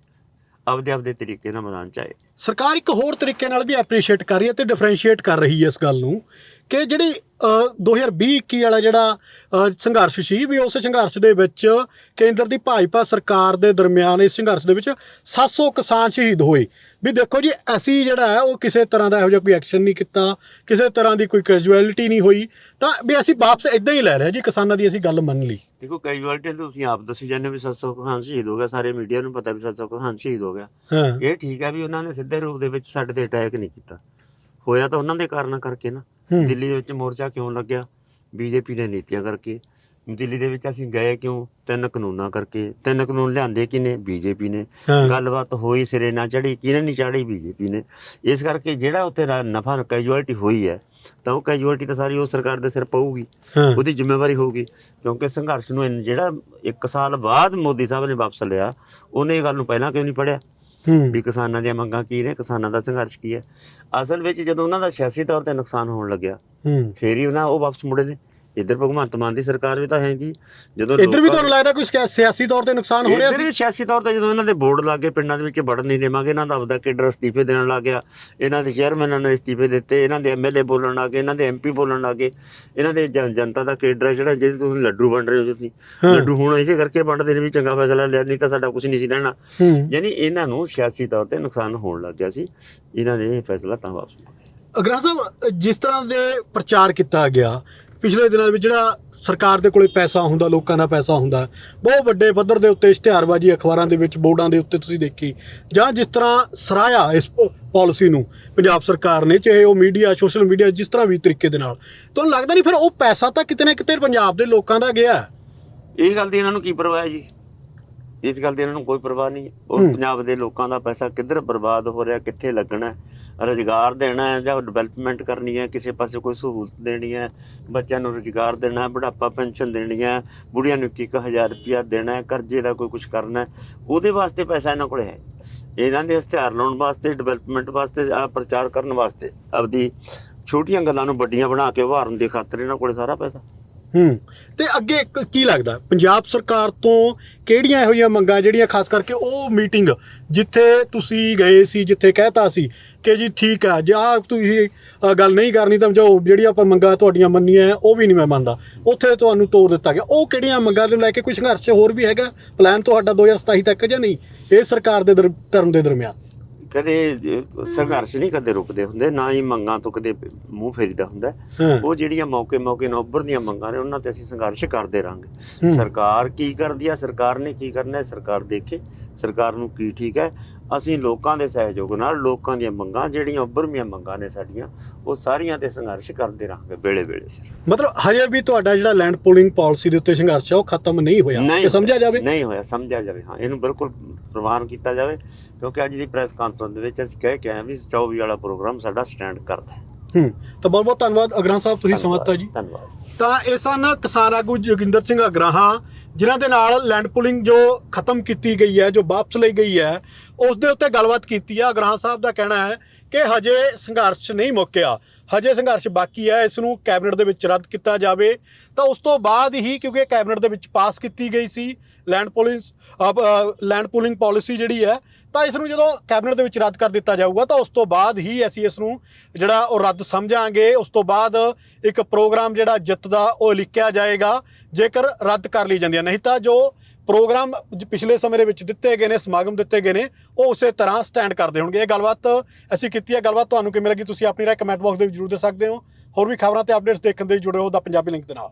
ਆਪਦੇ ਆਪਦੇ ਤਰੀਕੇ ਨਾਲ ਮੈਦਾਨ ਚ ਆਏ। ਸਰਕਾਰ ਇੱਕ ਹੋਰ ਤਰੀਕੇ ਨਾਲ ਵੀ ਐਪਰੀਸ਼ੀਏਟ ਕਰ ਰਹੀ ਹੈ ਤੇ ਡਿਫਰੈਂਸ਼ੀਏਟ ਕਰ ਰਹੀ ਹੈ ਇਸ ਗੱਲ ਨੂੰ ਕਿ ਜਿਹੜੀ ਅ, 2020-21 ਵਾਲਾ ਜਿਹੜਾ ਸੰਘਰਸ਼ ਸੀ ਵੀ ਉਸ ਸੰਘਰਸ਼ ਦੇ ਵਿੱਚ ਕੇਂਦਰ ਦੀ ਭਾਜਪਾ ਸਰਕਾਰ ਦੇ ਦਰਮਿਆਨ ਇਸ ਸੰਘਰਸ਼ ਦੇ ਵਿੱਚ 700 ਕਿਸਾਨ ਸ਼ਹੀਦ ਹੋਏ। ਵੀ ਦੇਖੋ ਜੀ ਅਸੀਂ ਜਿਹੜਾ ਹੈ ਉਹ ਕਿਸੇ ਤਰ੍ਹਾਂ ਦਾ ਇਹੋ ਜਿਹਾ ਕੋਈ ਐਕਸ਼ਨ ਨਹੀਂ ਕੀਤਾ ਕਿਸੇ ਤਰ੍ਹਾਂ ਦੀ ਕੋਈ ਕੈਜੂਅਲਟੀ ਨਹੀਂ ਹੋਈ। ਤਾਂ ਵੀ ਅਸੀਂ ਵਾਪਸ ਇਦਾਂ ਹੀ ਲੈ ਰਹੇ ਜੀ ਕਿਸਾਨਾਂ ਦੀ ਅਸੀਂ ਗੱਲ ਮੰਨ ਲਈ। ਦੇਖੋ ਕੈਜੂਅਲਟੀ ਤੁਸੀਂ ਆਪ ਦੱਸੀ ਜਾਂਦੇ ਹੋ ਵੀ 700 ਕਿਸਾਨ ਸ਼ਹੀਦ ਹੋ ਗਿਆ ਸਾਰੇ ਮੀਡੀਆ ਨੂੰ ਪਤਾ ਵੀ 700 ਕਿਸਾਨ ਸ਼ਹੀਦ ਹੋ ਗਿਆ। ਹਾਂ। ਇਹ ਠੀਕ ਹੈ ਵੀ ਉਹਨਾਂ ਨੇ ਸਿੱਧੇ ਰੂਪ ਦੇ ਵਿੱਚ ਸਾਡੇ ਤੇ ਅਟੈਕ ਨਹੀਂ ਕੀਤਾ। ਹੋਇਆ ਤਾਂ ਉਹਨਾਂ ਦੇ ਕਾਰਨਾਂ ਕਰਕੇ ਨਾ। ਦਿੱਲੀ ਦੇ ਵਿੱਚ ਮੋਰਚਾ ਕਿਉਂ ਲੱਗਿਆ? ਬੀਜੇਪੀ ਦੇ ਨੀਤੀਆਂ ਕਰਕੇ। ਦਿੱਲੀ ਦੇ ਵਿੱਚ ਅਸੀਂ ਗਏ ਕਿਉਂ? ਤਿੰਨ ਕਾਨੂੰਨਾਂ ਕਰਕੇ। ਤਿੰਨ ਕਾਨੂੰਨ ਲਿਆਂਦੇ ਕਿਨੇ ਬੀਜੇਪੀ ਨੇ। ਗੱਲਬਾਤ ਹੋਈ ਸਿਰੇ ਨਾ ਚੜੀ ਕਿਹਨੇ ਨਹੀਂ ਚੜੀ ਬੀਜੇਪੀ ਨੇ। ਇਸ ਕਰਕੇ ਜਿਹੜਾ ਉੱਥੇ ਨਫਾ ਕੈਜੂਅਲਟੀ ਹੋਈ ਹੈ ਤਾਂ ਉਹ ਕੈਜੂਅਲਟੀ ਤਾਂ ਸਾਰੀ ਉਹ ਸਰਕਾਰ ਦੇ ਸਿਰ ਪਊਗੀ। ਉਹਦੀ ਜ਼ਿੰਮੇਵਾਰੀ ਹੋਊਗੀ। ਕਿਉਂਕਿ ਸੰਘਰਸ਼ ਨੂੰ ਜਿਹੜਾ ਇੱਕ ਸਾਲ ਬਾਅਦ ਮੋਦੀ ਸਾਹਿਬ ਨੇ ਵਾਪਸ ਲਿਆ ਉਹਨੇ ਇਹ ਗੱਲ ਨੂੰ ਪਹਿਲਾਂ ਕਿਉਂ ਨਹੀਂ ਪੜਿਆ ਵੀ ਕਿਸਾਨਾਂ ਦੀਆਂ ਮੰਗਾਂ ਕੀ ਨੇ? ਕਿਸਾਨਾਂ ਦਾ ਸੰਘਰਸ਼ ਕੀ ਹੈ? ਅਸਲ ਵਿੱਚ ਜਦੋਂ ਉਹਨਾਂ ਦਾ ਸਿਆਸੀ ਤੌਰ ਤੇ ਨੁਕਸਾਨ ਹੋਣ ਲੱਗਿਆ ਫੇਰ ਹੀ ਉਹਨਾਂ ਉਹ ਵਾਪਸ ਮੁੜੇ ਨੇ। ਇੱਧਰ ਭਗਵੰਤ ਮਾਨ ਦੀ ਸਰਕਾਰ ਵੀ ਤਾਂ ਹੈ ਜੀ। ਜਦੋਂ ਇੱਧਰ ਵੀ ਤੁਹਾਨੂੰ ਲੱਗਦਾ ਕੋਈ ਸਿਆ- ਸਿਆਸੀ ਤੌਰ ਤੇ ਨੁਕਸਾਨ ਹੋ ਰਿਹਾ ਇੱਧਰ ਸੀ? ਵੀ ਸਿਆਸੀ ਤੌਰ ਤੇ ਜਦੋਂ ਇਹਨਾਂ ਦੇ ਬੋਰਡ ਲੱਗੇ ਪਿੰਡਾਂ ਦੇ ਵਿੱਚ ਵੜਨ ਨਹੀਂ ਦੇਵਾਂਗੇ ਇਹਨਾਂ ਦਾ ਆਪਦਾ ਕੇਡਰ ਅਸਤੀਫੇ ਦੇਣ ਲੱਗ ਗਿਆ। ਇਹਨਾਂ ਦੇ ਚੇਅਰਮੈਨਾਂ ਨੇ ਅਸਤੀਫੇ ਦਿੱਤੇ ਇਹਨਾਂ ਦੇ ਐਮਐਲਏ ਬੋਲਣ ਲੱਗ ਗਏ ਇਹਨਾਂ ਦੇ ਐਮਪੀ ਬੋਲਣ ਲੱਗ ਗਏ। ਇਹਨਾਂ ਦੇ ਜਨ- ਜਨਤਾ ਦਾ ਕੇਡਰ ਹੈ ਜਿਹੜਾ ਜਿਹਦੇ ਤੁਸੀਂ ਲੱਡੂ ਵੰਡ ਰਹੇ ਹੋ ਤੁਸੀਂ। ਹਾਂ। ਲੱਡੂ ਹੁਣ ਇਸੇ ਕਰਕੇ ਵੰਡਦੇ ਨੇ ਵੀ ਚੰਗਾ ਫੈਸਲਾ ਲਿਆ ਨਹੀਂ ਤਾਂ ਸਾਡਾ ਕੁਝ ਨਹੀਂ ਸੀ ਰਹਿਣਾ। ਹੂੰ। ਯਾਨੀ ਇਹਨਾਂ ਨੂੰ ਸਿਆਸੀ ਤੌਰ ਤੇ ਨੁਕਸਾਨ ਹੋਣ ਲੱਗ ਗਿਆ ਸੀ। ਇਹਨਾਂ ਨੇ ਇਹ ਫੈਸਲਾ ਤਾਂ ਵਾਪਸ। ਅਗਰਾ ਸਾਹਿਬ ਜਿਸ ਤਰ੍ਹਾਂ ਦੇ ਪ੍ਰਚਾਰ ਕੀਤਾ ਗਿਆ ਪਿਛਲੇ ਦਿਨਾਂ ਵਿੱਚ ਜਿਹੜਾ ਸਰਕਾਰ ਦੇ ਕੋਲੇ ਪੈਸਾ ਹੁੰਦਾ, ਲੋਕਾਂ ਦਾ ਪੈਸਾ ਹੁੰਦਾ, ਬਹੁਤ ਵੱਡੇ ਪੱਧਰ ਦੇ ਉੱਤੇ ਇਸ਼ਤਿਹਾਰਬਾਜ਼ੀ ਅਖਬਾਰਾਂ ਦੇ ਵਿੱਚ, ਬੋਰਡਾਂ ਦੇ ਉੱਤੇ ਤੁਸੀਂ ਦੇਖੀ। ਜਾਂ ਜਿਸ ਤਰ੍ਹਾਂ ਸਰਾਇਆ ਇਸ ਪਾਲਿਸੀ ਨੂੰ, ਪੰਜਾਬ ਸਰਕਾਰ ਨੇ, ਚਾਹੇ ਉਹ ਮੀਡੀਆ, ਸੋਸ਼ਲ ਮੀਡੀਆ, ਜਿਸ ਤਰ੍ਹਾਂ ਵੀ ਤਰੀਕੇ ਦੇ ਨਾਲ। ਤੁਹਾਨੂੰ ਲੱਗਦਾ ਨਹੀਂ ਫਿਰ ਉਹ ਪੈਸਾ ਤਾਂ ਕਿਤੇ ਨਾ ਕਿਤੇ ਪੰਜਾਬ ਦੇ ਲੋਕਾਂ ਦਾ ਗਿਆ? ਇਹ ਗੱਲ ਦੀ ਇਹਨਾਂ ਨੂੰ ਕੀ ਪਰਵਾਹ ਹੈ ਜੀ? ਇਸ ਗੱਲ ਦੀ ਇਹਨਾਂ ਨੂੰ ਕੋਈ ਪਰਵਾਹ ਨਹੀਂ ਉਹ। ਪੰਜਾਬ ਦੇ ਲੋਕਾਂ ਦਾ ਪੈਸਾ ਕਿੱਧਰ ਬਰਬਾਦ ਹੋ ਰਿਹਾ ਕਿੱਥੇ ਲੱਗਣਾ ਰੁਜ਼ਗਾਰ ਦੇਣਾ ਹੈ ਜਾਂ ਡਿਵੈਲਪਮੈਂਟ ਕਰਨੀ ਹੈ ਕਿਸੇ ਪਾਸੇ ਕੋਈ ਸਹੂਲਤ ਦੇਣੀ ਹੈ? ਬੱਚਿਆਂ ਨੂੰ ਰੁਜ਼ਗਾਰ ਦੇਣਾ ਹੈ ਬੁਢਾਪਾ ਪੈਨਸ਼ਨ ਦੇਣੀ ਹੈ ਬੁੜੀਆਂ ਨੂੰ 1000 ਰੁਪਇਆ ਦੇਣਾ ਹੈ ਕਰਜ਼ੇ ਦਾ ਕੋਈ ਕੁਝ ਕਰਨਾ ਉਹਦੇ ਵਾਸਤੇ ਪੈਸਾ ਇਹਨਾਂ ਕੋਲੇ ਹੈ। ਇਹਨਾਂ ਦੇ ਇਸ਼ਤਿਹਾਰ ਲਾਉਣ ਵਾਸਤੇ ਡਿਵੈਲਪਮੈਂਟ ਵਾਸਤੇ ਆ ਪ੍ਰਚਾਰ ਕਰਨ ਵਾਸਤੇ ਆਪਦੀ ਛੋਟੀਆਂ ਗੱਲਾਂ ਨੂੰ ਵੱਡੀਆਂ ਬਣਾ ਕੇ ਉਭਾਰਨ ਦੀ ਖਾਤਰ ਇਹਨਾਂ ਕੋਲੇ ਸਾਰਾ ਪੈਸਾ। ਹੂੰ। ਤੇ ਅੱਗੇ ਕ- ਕੀ ਲੱਗਦਾ? ਪੰਜਾਬ ਸਰਕਾਰ ਤੋਂ ਕਿਹੜੀਆਂ ਇਹੋ ਜਿਹੀਆਂ ਮੰਗਾਂ ਜਿਹੜੀਆਂ ਖਾਸ ਕਰਕੇ ਉਹ ਮੀਟਿੰਗ ਜਿੱਥੇ ਤੁਸੀਂ ਗਏ ਸੀ ਜਿੱਥੇ ਕਹਿਤਾ ਸੀ ਕਿ ਜੀ ਠੀਕ ਆ ਜੇ ਆਹ ਤੁਸੀਂ ਅ, ਗੱਲ ਨਹੀਂ ਕਰਨੀ ਤਾਂ ਜੋ ਜਿਹੜੀਆਂ ਆਪਾਂ ਮੰਗਾਂ ਤੁਹਾਡੀਆਂ ਮੰਨੀਆਂ ਹੈ, ਉਹ ਵੀ ਨਹੀਂ ਮੈਂ ਮੰਨਦਾ। ਉੱਥੇ ਤੁਹਾਨੂੰ ਤੋੜ ਦਿੱਤਾ ਗਿਆ। ਉਹ ਕਿਹੜੀਆਂ ਮੰਗਾਂ ਨੂੰ ਲੈ ਕੇ ਕੋਈ ਸੰਘਰਸ਼ ਹੋਰ ਵੀ ਹੈਗਾ? ਪਲਾਨ ਤੁਹਾਡਾ 2027 ਤੱਕ ਜਾਂ ਨਹੀਂ? ਇਹ ਸਰਕਾਰ ਦੇ ਦਰ- ਟਰਮ ਦੇ ਦਰਮਿਆਨ। ਕਦੇ ਸੰਘਰਸ਼ ਨਹੀਂ ਕਦੇ ਰੁਕਦੇ ਹੁੰਦੇ ਨਾ ਹੀ ਮੰਗਾਂ ਤੋਂ ਕਦੇ ਮੂੰਹ ਫੇਰੀਦਾ ਹੁੰਦਾ। ਉਹ ਜਿਹੜੀਆਂ ਮੌਕੇ ਮੌਕੇ ਨਾਲ ਉੱਭਰਦੀਆਂ ਮੰਗਾਂ ਨੇ ਉਹਨਾਂ ਤੇ ਅਸੀਂ ਸੰਘਰਸ਼ ਕਰਦੇ ਰਾਂਗੇ। ਸਰਕਾਰ ਕੀ ਕਰਦੀ ਆ? ਸਰਕਾਰ ਨੇ ਕੀ ਕਰਨਾ ਹੈ? ਸਰਕਾਰ ਦੇਖੇ। ਸਰਕਾਰ ਨੂੰ ਕੀ ਠੀਕ ਹੈ? ਅਸੀਂ ਲੋਕਾਂ ਦੇ ਸਹਿਯੋਗ ਨਾਲ ਲੋਕਾਂ ਦੀਆਂ ਮੰਗਾਂ ਜਿਹੜੀਆਂ ਉੱਭਰਵੀਆਂ ਮੰਗਾਂ ਨੇ ਸਾਡੀਆਂ ਉਹ ਸਾਰੀਆਂ ਤੇ ਸੰਘਰਸ਼ ਕਰਦੇ ਰਹਾਂਗੇ ਵੇਲੇ ਵੇਲੇ ਸਿਰ। ਮਤਲਬ ਹਜੇ ਵੀ ਤੁਹਾਡਾ ਜਿਹੜਾ ਲੈਂਡ ਪੂਲਿੰਗ ਪਾਲਿਸੀ ਦੇ ਉੱਤੇ ਸੰਘਰਸ਼ ਹੈ ਉਹ ਖਤਮ ਨਹੀਂ ਹੋਇਆ? ਇਹ ਸਮਝਿਆ ਜਾਵੇ? ਨਹੀਂ ਹੋਇਆ ਸਮਝਿਆ ਜਾਵੇ ਹਾਂ ਇਹਨੂੰ ਬਿਲਕੁਲ ਪ੍ਰਵਾਨ ਕੀਤਾ ਜਾਵੇ ਕਿਉਂਕਿ ਅੱਜ ਦੀ ਪ੍ਰੈਸ ਕਾਨਫਰੰਸ ਦੇ ਵਿੱਚ ਅਸੀਂ ਕਹਿ ਕੇ ਆਏ ਵੀ 24 ਵਾਲਾ ਪ੍ਰੋਗਰਾਮ ਸਾਡਾ ਸਟੈਂਡ ਕਰਦਾ ਹੈ। ਹੂੰ ਤਾਂ ਬਹੁਤ ਬਹੁਤ ਧੰਨਵਾਦ ਅਗਰਾਂ ਸਾਹਿਬ ਤੁਸੀਂ ਸਮਾਂ ਦਿੱਤਾ ਜੀ। ਧੰਨਵਾਦ। ਤਾਂ ਇਹ ਸਨ ਕਿਸਾਨ ਆਗੂ ਜੋਗਿੰਦਰ ਸਿੰਘ ਅਗਰਾਹਾਂ ਜਿਨ੍ਹਾਂ ਦੇ ਨਾਲ ਲੈਂਡ ਪੁਲਿੰਗ ਜੋ ਖਤਮ ਕੀਤੀ ਗਈ ਹੈ, ਜੋ ਵਾਪਸ ਲਈ ਗਈ ਹੈ, ਉਸ ਦੇ ਉੱਤੇ ਗੱਲਬਾਤ ਕੀਤੀ ਹੈ। ਅਗਰਾਹਾਂ ਸਾਹਿਬ ਦਾ ਕਹਿਣਾ ਹੈ ਕਿ ਹਜੇ ਸੰਘਰਸ਼ ਨਹੀਂ ਮੁੱਕਿਆ। ਹਜੇ ਸੰਘਰਸ਼ ਬਾਕੀ ਹੈ। ਇਸ ਨੂੰ ਕੈਬਨਿਟ ਦੇ ਵਿੱਚ ਰੱਦ ਕੀਤਾ ਜਾਵੇ। ਤਾਂ ਉਸ ਤੋਂ ਬਾਅਦ ਹੀ ਕਿਉਂਕਿ ਕੈਬਨਿਟ ਦੇ ਵਿੱਚ ਪਾਸ ਕੀਤੀ ਗਈ ਸੀ, land pooling land pooling policy ਜਿਹੜੀ ਹੈ ਤਾਂ ਇਸ ਨੂੰ ਜਦੋਂ ਕੈਬਨਿਟ ਦੇ ਵਿੱਚ ਰੱਦ ਕਰ ਦਿੱਤਾ ਜਾਊਗਾ, ਤਾਂ ਉਸ ਤੋਂ ਬਾਅਦ ਹੀ ਅਸੀਂ ਇਸ ਨੂੰ ਜਿਹੜਾ ਉਹ ਰੱਦ ਸਮਝਾਂਗੇ। ਉਸ ਤੋਂ ਬਾਅਦ ਇੱਕ ਪ੍ਰੋਗਰਾਮ ਜਿਹੜਾ ਜਿੱਤ ਦਾ ਉਹ ਲਿਖਿਆ ਜਾਏਗਾ, ਜੇਕਰ ਰੱਦ ਕਰ ਲਈ ਜਾਂਦੀ ਹੈ। ਨਹੀਂ ਤਾਂ ਜੋ ਪ੍ਰੋਗਰਾਮ ਪਿਛਲੇ ਸਮੇਂ ਦੇ ਵਿੱਚ ਦਿੱਤੇ ਗਏ ਨੇ, ਸਮਾਗਮ ਦਿੱਤੇ ਗਏ ਨੇ, ਉਹ ਉਸੇ ਤਰ੍ਹਾਂ ਸਟੈਂਡ ਕਰਦੇ ਹੋਣਗੇ। ਇਹ ਗੱਲਬਾਤ ਅਸੀਂ ਕੀਤੀ ਹੈ। ਗੱਲਬਾਤ ਤੁਹਾਨੂੰ ਕਿਵੇਂ ਲੱਗੀ, ਤੁਸੀਂ ਆਪਣੀ ਰਾਏ ਕਮੈਂਟ ਬਾਕਸ ਦੇ ਵਿੱਚ ਜ਼ਰੂਰ ਦੇ ਸਕਦੇ ਹੋ। ਹੋਰ ਵੀ ਖਬਰਾਂ ਤੇ ਅਪਡੇਟਸ ਦੇਖਣ ਦੇ ਲਈ ਜੁੜੇ ਰਹੋ। ਦਾ ਪੰਜਾਬੀ ਲਿੰਕ ਦੇ ਨਾਲ।